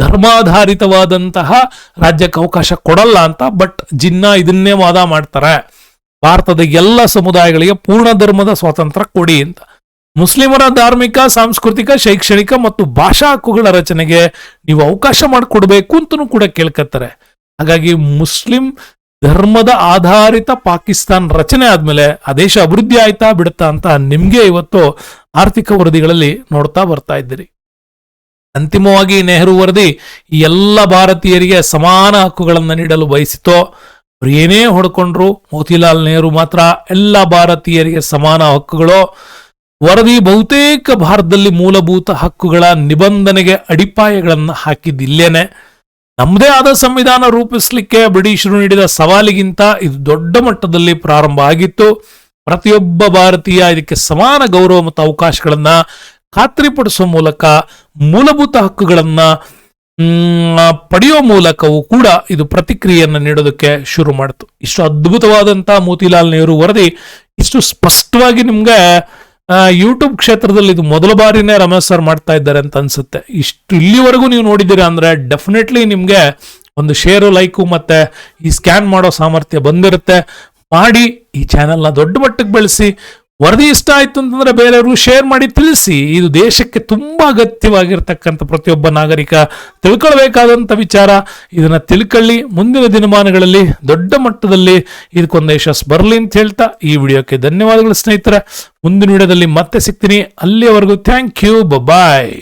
ಧರ್ಮಾಧಾರಿತವಾದಂತಹ ರಾಜ್ಯಕ್ಕೆ ಅವಕಾಶ ಕೊಡಲ್ಲ ಅಂತ, ಬಟ್ ಜಿನ್ನಾ ಇದನ್ನೇ ವಾದ ಮಾಡ್ತಾರೆ. ಭಾರತದ ಎಲ್ಲ ಸಮುದಾಯಗಳಿಗೆ ಪೂರ್ಣ ಧರ್ಮದ ಸ್ವಾತಂತ್ರ್ಯ ಕೊಡಿ ಅಂತ. ಮುಸ್ಲಿಮರ ಧಾರ್ಮಿಕ, ಸಾಂಸ್ಕೃತಿಕ, ಶೈಕ್ಷಣಿಕ ಮತ್ತು ಭಾಷಾ ಹಕ್ಕುಗಳ ರಚನೆಗೆ ನೀವು ಅವಕಾಶ ಮಾಡಿಕೊಡ್ಬೇಕು ಅಂತಲೂ ಕೂಡ ಕೇಳ್ಕತ್ತಾರೆ. ಹಾಗಾಗಿ ಮುಸ್ಲಿಂ ಧರ್ಮದ ಆಧಾರಿತ ಪಾಕಿಸ್ತಾನ್ ರಚನೆ ಆದ್ಮೇಲೆ ಆ ದೇಶ ಅಭಿವೃದ್ಧಿ ಆಯ್ತಾ ಬಿಡುತ್ತಾ ಅಂತ ನಿಮ್ಗೆ ಇವತ್ತು ಆರ್ಥಿಕ ವರದಿಗಳಲ್ಲಿ ನೋಡ್ತಾ ಬರ್ತಾ ಇದ್ದೀರಿ. ಅಂತಿಮವಾಗಿ ನೆಹರು ವರದಿ ಎಲ್ಲ ಭಾರತೀಯರಿಗೆ ಸಮಾನ ಹಕ್ಕುಗಳನ್ನು ನೀಡಲು ಬಯಸಿತೋ, ಅವ್ರು ಏನೇ ಹೊಡ್ಕೊಂಡ್ರು, ಮೋತಿಲಾಲ್ ನೆಹರು ಮಾತ್ರ ಎಲ್ಲ ಭಾರತೀಯರಿಗೆ ಸಮಾನ ಹಕ್ಕುಗಳು. ವರದಿ ಬಹುತೇಕ ಭಾರತದಲ್ಲಿ ಮೂಲಭೂತ ಹಕ್ಕುಗಳ ನಿಬಂಧನೆಗೆ ಅಡಿಪಾಯಗಳನ್ನು ಹಾಕಿದ್ದಿಲ್ಲೇನೆ. ನಮ್ಮದೇ ಆದ ಸಂವಿಧಾನ ರೂಪಿಸಲಿಕ್ಕೆ ಬ್ರಿಟಿಷರು ನೀಡಿದ ಸವಾಲಿಗಿಂತ ಇದು ದೊಡ್ಡ ಮಟ್ಟದಲ್ಲಿ ಪ್ರಾರಂಭ ಆಗಿತ್ತು. ಪ್ರತಿಯೊಬ್ಬ ಭಾರತೀಯ ಇದಕ್ಕೆ ಸಮಾನ ಗೌರವ ಮತ್ತು ಅವಕಾಶಗಳನ್ನ ಖಾತ್ರಿಪಡಿಸುವ ಮೂಲಕ ಮೂಲಭೂತ ಹಕ್ಕುಗಳನ್ನ ಪಡೆಯುವ ಮೂಲಕವೂ ಕೂಡ ಇದು ಪ್ರತಿಕ್ರಿಯೆಯನ್ನು ನೀಡೋದಕ್ಕೆ ಶುರು ಮಾಡಿತು. ಇಷ್ಟು ಅದ್ಭುತವಾದಂತಹ ಮೋತಿಲಾಲ್ ನೆಹರು ವರದಿ ಇಷ್ಟು ಸ್ಪಷ್ಟವಾಗಿ ನಿಮ್ಗೆ ಯೂಟ್ಯೂಬ್ ಕ್ಷೇತ್ರದಲ್ಲಿ ಇದು ಮೊದಲ ಬಾರಿನೇ ರಮೇಶ್ ಸರ್ ಮಾಡ್ತಾ ಇದ್ದಾರೆ ಅಂತ ಅನ್ಸುತ್ತೆ. ಇಷ್ಟು ಇಲ್ಲಿವರೆಗೂ ನೀವು ನೋಡಿದ್ದೀರಾ ಅಂದ್ರೆ ಡೆಫಿನೆಟ್ಲಿ ನಿಮ್ಗೆ ಒಂದು ಶೇರು ಲೈಕು ಮತ್ತೆ ಈ ಸ್ಕ್ಯಾನ್ ಮಾಡೋ ಸಾಮರ್ಥ್ಯ ಬಂದಿರುತ್ತೆ. ಮಾಡಿ ಈ ಚಾನೆಲ್ನ ದೊಡ್ಡ ಮಟ್ಟಕ್ಕೆ ಬೆಳೆಸಿ ವರದಿ ಇಷ್ಟ ಆಯ್ತು ಅಂತಂದ್ರೆ ಬೇರೆಯವರು ಶೇರ್ ಮಾಡಿ ತಿಳಿಸಿ. ಇದು ದೇಶಕ್ಕೆ ತುಂಬಾ ಅಗತ್ಯವಾಗಿರ್ತಕ್ಕಂಥ ಪ್ರತಿಯೊಬ್ಬ ನಾಗರಿಕ ತಿಳ್ಕೊಳ್ಬೇಕಾದಂಥ ವಿಚಾರ. ಇದನ್ನ ತಿಳ್ಕೊಳ್ಳಿ. ಮುಂದಿನ ದಿನಮಾನಗಳಲ್ಲಿ ದೊಡ್ಡ ಮಟ್ಟದಲ್ಲಿ ಇದಕ್ಕೊಂದು ಯಶಸ್ ಬರಲಿ ಅಂತ ಹೇಳ್ತಾ ಈ ವಿಡಿಯೋಕ್ಕೆ ಧನ್ಯವಾದಗಳು ಸ್ನೇಹಿತರೆ. ಮುಂದಿನ ವಿಡಿಯೋದಲ್ಲಿ ಮತ್ತೆ ಸಿಗ್ತೀನಿ. ಅಲ್ಲಿಯವರೆಗೂ ಥ್ಯಾಂಕ್ ಯು ಬಾಯ್